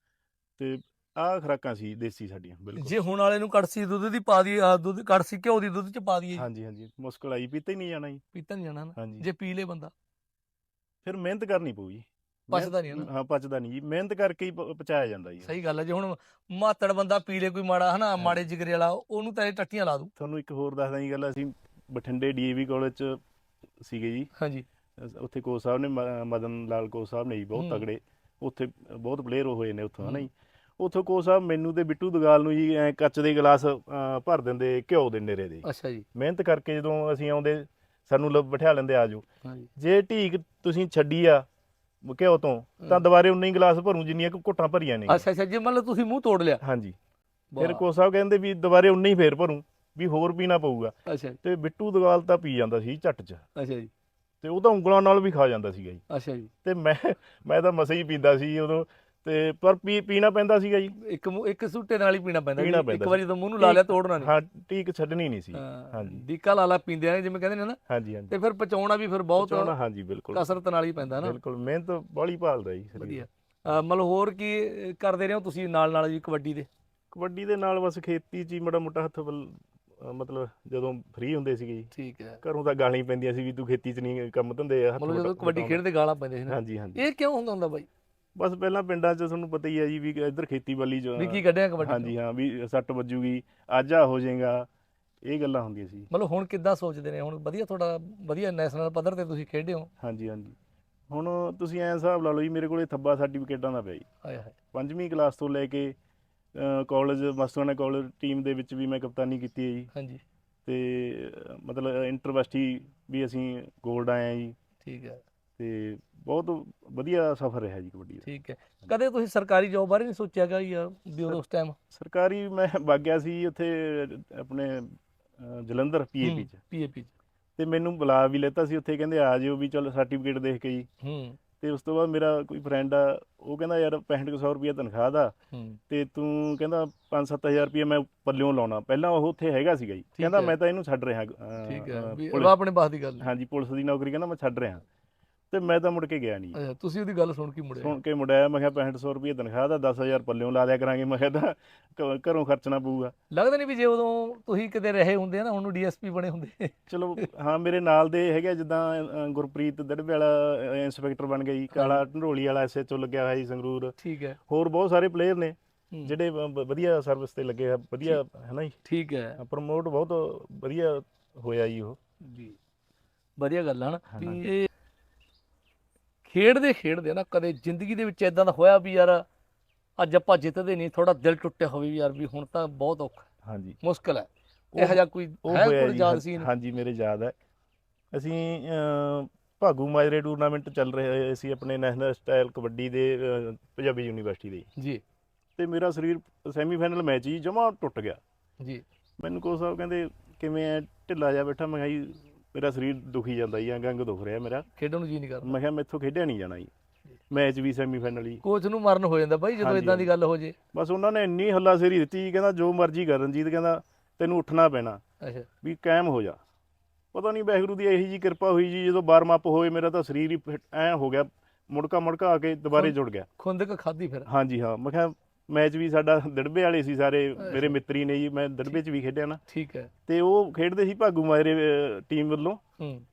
Speaker 2: ਤੇ ਆਹ ਖਰਾਕਾਂ ਸੀ ਦੇਸੀ ਸਾਡੀਆਂ ਬਿਲਕੁਲ।
Speaker 1: ਜੇ ਹੁਣ ਵਾਲੇ ਨੂੰ ਕੜਸੀ ਦੁੱਧ ਦੀ ਪਾ ਦੀ ਆ ਦੁੱਧ ਕੜਸੀ ਘਿਓ ਦੀ ਦੁੱਧ ਚ ਪਾ ਦਈਏ।
Speaker 2: ਹਾਂਜੀ ਹਾਂਜੀ ਮੁਸ਼ਕਲ ਆਈ ਪੀਤੇ ਹੀ ਨਹੀਂ ਜਾਣਾ ਜੀ।
Speaker 1: ਪੀਤਾ ਨਹੀਂ ਜਾਣਾ ਨਾ।
Speaker 2: ਹਾਂਜੀ।
Speaker 1: ਜੇ ਪੀ ਲੇ ਬੰਦਾ।
Speaker 2: ਫਿਰ ਮਿਹਨਤ ਕਰਨੀ ਪਊ ਜੀ
Speaker 1: ਪਚਦਾ ਨਹੀਂ ਨਾ।
Speaker 2: ਹਾਂ ਪਚਦਾ ਨਹੀਂ ਜੀ। ਮਿਹਨਤ ਕਰਕੇ ਹੀ ਪ- ਪਚਾਇਆ ਜਾਂਦਾ ਜੀ।
Speaker 1: ਸਹੀ ਗੱਲ ਹੈ ਜੇ ਹੁਣ ਮਾਤੜ ਬੰਦਾ ਪੀ ਲੇ ਕੋਈ ਮਾੜਾ ਹਨਾ ਮਾੜੇ ਜਿਗਰੇ ਵਾਲਾ ਉਹਨੂੰ ਤਾਂ ਇਹ ਟੱਟੀਆਂ ਲਾ ਦੂ
Speaker 2: ਤੁਹਾਨੂੰ ਇੱਕ ਹੋਰ ਦੱਸਦਾ ਜੀ ਗੱਲ ਅਸੀਂ ਬਠਿੰਡੇ ਡੀਏਵੀ ਕਾਲਜ ਚ ਸੀਗੇ ਜੀ।
Speaker 1: ਹਾਂਜੀ।
Speaker 2: ਅਸ- ਉੱਥੇ ਕੋਚ ਸਾਹਿਬ ਨੇ ਮ- ਮਦਨ ਲਾਲ ਕੋਚ ਸਾਹਿਬ ਨੇ ਜੀ ਬਹੁਤ
Speaker 1: ਹੂੰ।
Speaker 2: ਤਗੜੇ ਉੱਥੇ ਬਹੁਤ ਪਲੇਅਰ ਹੋਏ ਨੇ ਉੱਥੋਂ ਹਨਾ ਜੀ। ਉੱਥੋਂ ਕੋਚ ਸਾਹਿਬ ਮੈਨੂੰ ਤੇ ਬਿੱਟੂ ਦਗਾਲ ਨੂੰ ਜੀ ਐ ਕੱਚ ਦੇ ਗਲਾਸ ਭਰ ਦਿੰਦੇ ਘਿਓ ਦੇ ਨੇਰੇ ਦੇ।
Speaker 1: ਅੱਛਾ ਜੀ।
Speaker 2: ਮਿਹਨਤ ਕਰਕੇ ਜਦੋਂ ਅਸੀਂ ਆਉਂਦੇ ਸਾਨੂੰ ਲ- ਬਿਠਾ ਲੈਂਦੇ ਆਜੋ।
Speaker 1: ਹਾਂਜੀ
Speaker 2: ਜੇ। ਢੀਕ ਤੁਸੀਂ ਛੱਡੀ ਆ ਘਿਓ ਤੋਂ ਤਾਂ ਦੁਬਾਰੇ ਉਨੇ ਹੀ ਗਲਾਸ ਭਰੂ ਜਿੰਨੀਆਂ ਕੁ ਘੁੱਟਾਂ ਭਰੀਆਂ ਨੇ।
Speaker 1: ਅੱਛਾ ਅੱਛਾ ਜੇ ਮੰਨ ਲਓ ਤੁਸੀਂ ਮੂੰਹ ਤੋੜ ਲਿਆ।
Speaker 2: ਹਾਂਜੀ ਫਿਰ
Speaker 1: ਵਾਹ,
Speaker 2: ਕੋ ਸਾਹਿਬ ਕਹਿੰਦੇ ਵੀ ਦੁਬਾਰੇ ਉਨੇ ਹੀ ਫੇਰ ਭਰੂ ਵੀ ਹੋਰ ਪੀਣਾ ਪਊਗਾ।
Speaker 1: ਅੱਛਾ ਜੀ,
Speaker 2: ਤੇ ਬਿੱਟੂ ਦਗਾਲ ਤਾਂ ਪੀ ਜਾਂਦਾ ਸੀ ਝੱਟ 'ਚ।
Speaker 1: ਅੱਛਾ ਜੀ।
Speaker 2: ਤੇ ਉਹ ਤਾਂ ਉਂਗਲਾਂ ਨਾਲ ਵੀ ਖਾ ਜਾਂਦਾ ਸੀਗਾ ਜੀ।
Speaker 1: ਅੱਛਾ ਜੀ।
Speaker 2: ਤੇ ਮੈਂ ਮੈਂ ਤਾਂ ਮਸੇ ਹੀ ਪੀਂਦਾ ਸੀ ਉਦੋਂ ਤੇ ਪਰ ਪੀ ਪੀਣਾ ਪੈਂਦਾ ਸੀਗਾ ਜੀ।
Speaker 1: ਇੱਕ ਇੱਕ ਸੂਟੇ ਨਾਲ ਹੀ ਪੀਣਾ ਪੈਂਦਾ। ਇੱਕ ਵਾਰੀ ਜਦੋਂ ਮੂੰਹ ਨੂੰ ਲਾ ਲਿਆ ਤੋੜਨਾ ਨਹੀਂ।
Speaker 2: ਹਾਂ ਟੀਕ ਛੱਡਣੀ ਨਹੀਂ ਸੀ। ਹਾਂਜੀ।
Speaker 1: ਦੀਕਾ ਲਾਲਾ ਪੀਂਦੇ ਆ ਜਿਵੇਂ ਕਹਿੰਦੇ ਨੇ ਨਾ।
Speaker 2: ਹਾਂਜੀ ਹਾਂਜੀ।
Speaker 1: ਤੇ ਫਿਰ ਪਚਾਉਣਾ ਵੀ ਫਿਰ ਬਹੁਤ
Speaker 2: ਚਾਹਣਾ ਹਾਂਜੀ ਬਿਲਕੁਲ।
Speaker 1: ਕਸਰਤ ਨਾਲ ਹੀ ਪੈਂਦਾ ਨਾ।
Speaker 2: ਬਿਲਕੁਲ ਮਿਹਨਤ ਬਾਹਲੀ ਭਾਲਦਾ ਜੀ।
Speaker 1: ਵਧੀਆ। ਮਤਲਬ ਹੋਰ ਕੀ ਕਰਦੇ ਰਹੇ ਹੋ ਤੁਸੀਂ ਨਾਲ ਨਾਲ ਜੀ ਕਬੱਡੀ ਦੇ?
Speaker 2: ਕਬੱਡੀ ਦੇ ਨਾਲ ਬਸ ਖੇਤੀ 'ਚ ਹੀ ਮੜਾ ਮੋਟਾ ਹੱਥ ਮਤਲਬ ਜਦੋਂ ਫ੍ਰੀ ਹੁੰਦੇ ਸੀਗੇ ਜੀ।
Speaker 1: ਠੀਕ ਹੈ।
Speaker 2: ਘਰੋਂ ਤਾਂ ਗਾਲਾਂ ਹੀ ਪੈਂਦੀਆਂ ਸੀ ਵੀ ਤੂੰ ਖੇਤੀ 'ਚ ਨਹੀਂ ਕੰਮ ਧੰਦੇ ਹੱਥ
Speaker 1: ਮਤਲਬ ਜਦੋਂ ਕਬੱਡੀ। ਖੇਡਦੇ ਗਾਲਾਂ ਪੈਂਦੇ ਸੀ ਨਾ।
Speaker 2: ਹਾਂਜੀ ਹਾਂਜੀ।
Speaker 1: ਇਹ ਕਿਉਂ ਹੁੰਦਾ ਹੁੰਦਾ ਬਾਈ?
Speaker 2: ਬਸ ਪਹਿਲਾਂ ਪਿੰਡਾਂ 'ਚ ਤੁਹਾਨੂੰ ਪਤਾ ਹੀ ਹੈ ਜੀ ਵੀ ਇੱਧਰ ਖੇਤੀ ਵਾਲੀ ਜੋ
Speaker 1: ਵੀ ਕੀ ਕੱਢਿਆ ਕਬੱਡੀ
Speaker 2: ਹਾਂਜੀ ਹਾਂ ਵੀ ਸੱਟ ਵੱਜੂਗੀ ਅੱਜ ਆ ਹੋ ਜਾਏਗਾ ਇਹ ਗੱਲਾਂ ਹੁੰਦੀਆਂ ਸੀ।
Speaker 1: ਮਤਲਬ ਹੁਣ ਕਿੱਦਾਂ ਸੋਚਦੇ ਨੇ? ਹੁਣ ਵਧੀਆ ਤੁਹਾਡਾ ਵਧੀਆ ਨੈਸ਼ਨਲ ਪੱਧਰ ਤੇ ਤੁਸੀਂ ਖੇਡੇ ਹੋ।
Speaker 2: ਹਾਂਜੀ ਹਾਂਜੀ। ਹੁਣ ਤੁਸੀਂ ਐਂ ਹਿਸਾਬ ਲਾ ਲਓ ਜੀ ਮੇਰੇ ਕੋਲੇ ਥੱਬਾ ਸਰਟੀਫਿਕੇਟਾਂ ਦਾ ਪਿਆ ਜੀ।
Speaker 1: ਹਾਏ ਹਾਏ।
Speaker 2: ਪੰਜਵੀਂ ਕਲਾਸ ਤੋਂ ਲੈ ਕੇ ਕਾਲਜ ਮਸਤਾਨਾ ਕਾਲਜ ਟੀਮ ਦੇ ਵਿੱਚ ਵੀ ਮੈਂ ਕਪਤਾਨੀ ਕੀਤੀ ਹੈ ਜੀ।
Speaker 1: ਹਾਂਜੀ।
Speaker 2: ਤੇ ਅਹ, ਮਤਲਬ ਇੰਟਰਵਿਊਸਟੀ ਵੀ ਅਸੀਂ 골ਡ ਆਏ ਆ ਜੀ।
Speaker 1: ਠੀਕ ਹੈ।
Speaker 2: ਤੇ ਬਹੁਤ ਵਧੀਆ ਸਫ਼ਰ ਰਿਹਾ ਜੀ ਕਬੱਡੀ ਦਾ।
Speaker 1: ਠੀਕ ਹੈ। ਕਦੇ ਤੁਸੀਂ ਸਰਕਾਰੀ ਜੌਬ ਬਾਰੇ ਨਹੀਂ ਸੋਚਿਆਗਾ ਯਾਰ ਵੀ ਉਦੋਂ ਉਸ ਟਾਈਮ
Speaker 2: ਸਰਕਾਰੀ ਮੈਂ ਵਗ ਗਿਆ ਸੀ ਉੱਥੇ ਆਪਣੇ ਅਹ, ਜਲੰਧਰ ਪੀਏਪੀ ਚ।
Speaker 1: ਪੀਏਪੀ
Speaker 2: ਤੇ ਮੈਨੂੰ ਬੁਲਾ ਵੀ ਲੈਤਾ ਸੀ ਉੱਥੇ ਕਹਿੰਦੇ ਆ ਜਿਓ ਵੀ ਚਲ ਸਰਟੀਫਿਕੇਟ ਦੇਖ ਕੇ ਜੀ।
Speaker 1: ਹੂੰ।
Speaker 2: ਤੇ ਉਸ ਤੋਂ ਬਾਅਦ ਮੇਰਾ ਕੋਈ ਫਰੈਂਡ ਆ ਉਹ ਕਹਿੰਦਾ ਯਾਰ 6500 ਰੁਪਏ ਤਨਖਾਹ ਦਾ।
Speaker 1: ਹੂੰ।
Speaker 2: ਤੇ ਤੂੰ ਕਹਿੰਦਾ 5-7000 ਰੁਪਏ ਮੈਂ ਪੱਲਿਓਂ ਲਾਉਣਾ। ਪਹਿਲਾਂ ਉਹ ਉੱਥੇ ਹੈਗਾ ਸੀਗਾ ਜੀ। ਕਹਿੰਦਾ
Speaker 1: ਹੈ।
Speaker 2: ਮੈਂ ਤਾਂ ਇਹਨੂੰ ਛੱਡ ਰਿਹਾ ਅਹ,
Speaker 1: ਠੀਕ ਹੈ।
Speaker 2: ਅਹ,
Speaker 1: ਵੀ
Speaker 2: ਪੁਲਿਸ-
Speaker 1: ਉਹ ਆਪਣੇ ਬਾਸ ਦੀ ਗੱਲ ਹੈ।
Speaker 2: ਹਾਂਜੀ ਪੁਲਿਸ ਦੀ ਨੌਕਰੀ ਕਹਿੰਦਾ ਮੈਂ ਛੱਡ ਰਿਹਾ। ਤੇ ਮੈਂ ਤਾਂ ਮੁੜ ਕੇ ਗਿਆ ਨਹੀਂ।
Speaker 1: ਅੱਛਾ ਤੁਸੀਂ ਉਹਦੀ ਗੱਲ ਸੁਣ ਕੇ ਮੁੜੇ
Speaker 2: ਸੁਣ ਕੇ ਮੁੜਿਆ ਮੈਂ ਕਿਹਾ 6500 ਰੁਪਏ ਤਨਖਾਹ ਦਾ 10000 ਪੱਲਿਓਂ ਲਾ ਦਿਆ ਕਰਾਂਗੇ ਮੈਂ ਕਿਹਾ ਤਾਂ ਘ- ਘਰੋਂ ਖਰਚਣਾ ਪਊਗਾ।
Speaker 1: ਲੱਗਦਾ ਨਹੀਂ ਵੀ ਜੇ ਉਦੋਂ ਤੁਸੀਂ ਕਿਤੇ ਰਹੇ ਹੁੰਦੇ ਨਾ ਹੁਣ ਡੀਐਸਪੀ ਬਣੇ ਹੁੰਦੇ।
Speaker 2: ਚਲੋ ਹਾਂ ਮੇਰੇ ਨਾਲ ਦੇ ਹੈਗੇ ਜਿੱਦਾਂ ਅ, ਗੁਰਪ੍ਰੀਤ ਦੜਬੇ ਵਾਲਾ ਅ, ਇੰਸਪੈਕਟਰ ਬਣ ਜੀ ਕਾਲਾ ਢੰਡੋਲੀ ਵਾਲਾ ਐਸਐਚਓ ਲੱਗਿਆ ਹੋਇਆ ਜੀ ਸੰਗਰੂਰ।
Speaker 1: ਠੀਕ ਹੈ।
Speaker 2: ਹੋਰ ਬਹੁਤ ਸਾਰੇ ਪਲੇਅਰ ਨੇ
Speaker 1: ਹੂੰ,
Speaker 2: ਜਿਹੜੇ ਵ- ਵ- ਵਧੀਆ ਸਰਵਿਸ ਤੇ ਲੱਗੇ ਆ ਵਧੀਆ ਹੈ ਨਾ ਜੀ?
Speaker 1: ਠੀਕ ਹੈ।
Speaker 2: ਪ੍ਰਮੋਟ ਬਹੁਤ ਵਧੀਆ ਹੋਇਆ ਜੀ ਉਹ।
Speaker 1: ਜੀ। ਵਧੀਆ ਗੱਲ ਹੈ ਨਾ। ਵੀ ਇਹ ਖੇਡਦੇ ਖੇਡਦੇ ਨਾ ਕਦੇ ਜ਼ਿੰਦਗੀ ਦੇ ਵਿੱਚ ਇਦਾਂ ਦਾ ਹੋਇਆ ਵੀ ਯਾਰ ਅੱਜ ਆਪਾਂ ਜਿੱਤਦੇ ਨਹੀਂ ਥੋੜਾ ਦਿਲ ਟੁੱਟਿਆ ਹੋਵੇ ਵੀ ਯਾਰ ਵੀ ਹੁਣ ਤਾਂ ਬਹੁਤ ਔਖਾ
Speaker 2: ਹਾਂਜੀ।
Speaker 1: ਮੁਸ਼ਕਲ ਹੈ। ਇਹੋ ਜਿਹਾ ਕੋਈ ਹੈ ਕੋਈ ਯਾਦ ਸੀ
Speaker 2: ਹਾਂਜੀ ਮੇਰੇ ਯਾਦ ਹੈ। ਅਸੀਂ ਭਾਗੂ ਮਾਜਰੇ ਟੂਰਨਾਮੈਂਟ ਚੱਲ ਰਹੇ ਸੀ ਆਪਣੇ ਨੈਸ਼ਨਲ ਸਟਾਈਲ ਕਬੱਡੀ ਦੇ ਪੰਜਾਬੀ ਯੂਨੀਵਰਸਿਟੀ ਦੇ।
Speaker 1: ਜੀ।
Speaker 2: ਤੇ ਮੇਰਾ ਸਰੀਰ ਸੈਮੀਫਾਈਨਲ ਮੈਚ ਹੀ ਜਮਾ ਟੁੱਟ ਗਿਆ।
Speaker 1: ਜੀ।
Speaker 2: ਮੈਨੂੰ ਕੋਚ ਸਾਹਿਬ ਕਹਿੰਦੇ ਕਿਵੇਂ ਐ? ਢਿੱਲਾ ਜਾ ਬੈਠਾ? ਮੈਂ ਕਿਹਾ ਜੀ ਮੇਰਾ ਸਰੀਰ ਦੁਖੀ ਜਾਂਦਾ ਜੀ ਅੰਗ ਅੰਗ ਦੁਖ ਰਿਹਾ ਮੇਰਾ।
Speaker 1: ਖੇਡਣ ਨੂੰ ਜੀ ਨਹੀਂ ਕਰਦਾ।
Speaker 2: ਮੈਂ ਕਿਹਾ ਮੈਥੋਂ ਖੇਡਿਆ ਨਹੀਂ ਜਾਣਾ ਜੀ। ਮੈਚ ਵੀ ਸੈਮੀਫਾਈਨਲ ਹੀ
Speaker 1: ਕੋਚ ਨੂੰ ਮਰਨ ਹੋ ਜਾਂਦਾ ਬਾਈ ਜਦੋਂ ਇਦਾਂ ਦੀ ਗੱਲ ਹੋ ਜੇ।
Speaker 2: ਬਸ ਉਹਨਾਂ ਨੇ ਇੰਨੀ ਹੱਲਾਸ਼ੇਰੀ ਦਿੱਤੀ ਕਹਿੰਦਾ ਜੋ ਮਰਜ਼ੀ ਕਰ ਰਣਜੀਤ ਕਹਿੰਦਾ ਤੈਨੂੰ ਉੱਠਣਾ ਪੈਣਾ।
Speaker 1: ਅੱਛਾ।
Speaker 2: ਵੀ ਕਾਇਮ ਹੋ ਜਾ। ਪਤਾ ਨਹੀਂ ਵਾਹਿਗੁਰੂ ਦੀ ਇਹੀ ਜੀ ਕਿਰਪਾ ਹੋਈ ਜੀ ਜਦੋਂ ਵਾਰਮ ਅਪ ਹੋਏ ਮੇਰਾ ਤਾਂ ਸਰੀਰ ਹੀ ਐਂ ਹੋ ਗਿਆ ਮੁੜਕਾ ਮੁੜਕਾ ਆ ਕੇ ਦੁਬਾਰੇ ਜੁੜ ਗਿਆ।
Speaker 1: ਖੁੰਦਕ ਖਾਦੀ ਫਿਰ।
Speaker 2: ਹਾਂਜੀ ਹਾਂ ਮੈਂ ਕਿਹਾ ਮੈਚ ਵੀ ਸਾਡਾ ਦੜਬੇ ਵਾਲੇ ਸੀ ਸਾਰੇ ਮੇਰੇ ਮਿੱਤਰੀ ਨੇ ਜੀ ਮੈਂ ਦੜਬੇ 'ਚ ਵੀ ਖੇਡਿਆ ਨਾ।
Speaker 1: ਠੀਕ ਹੈ।
Speaker 2: ਤੇ ਉਹ ਖੇਡਦੇ ਸੀ ਭਾਗੂ ਮਾਜਰੇ ਟੀਮ ਵੱਲੋਂ।
Speaker 1: ਹੂੰ।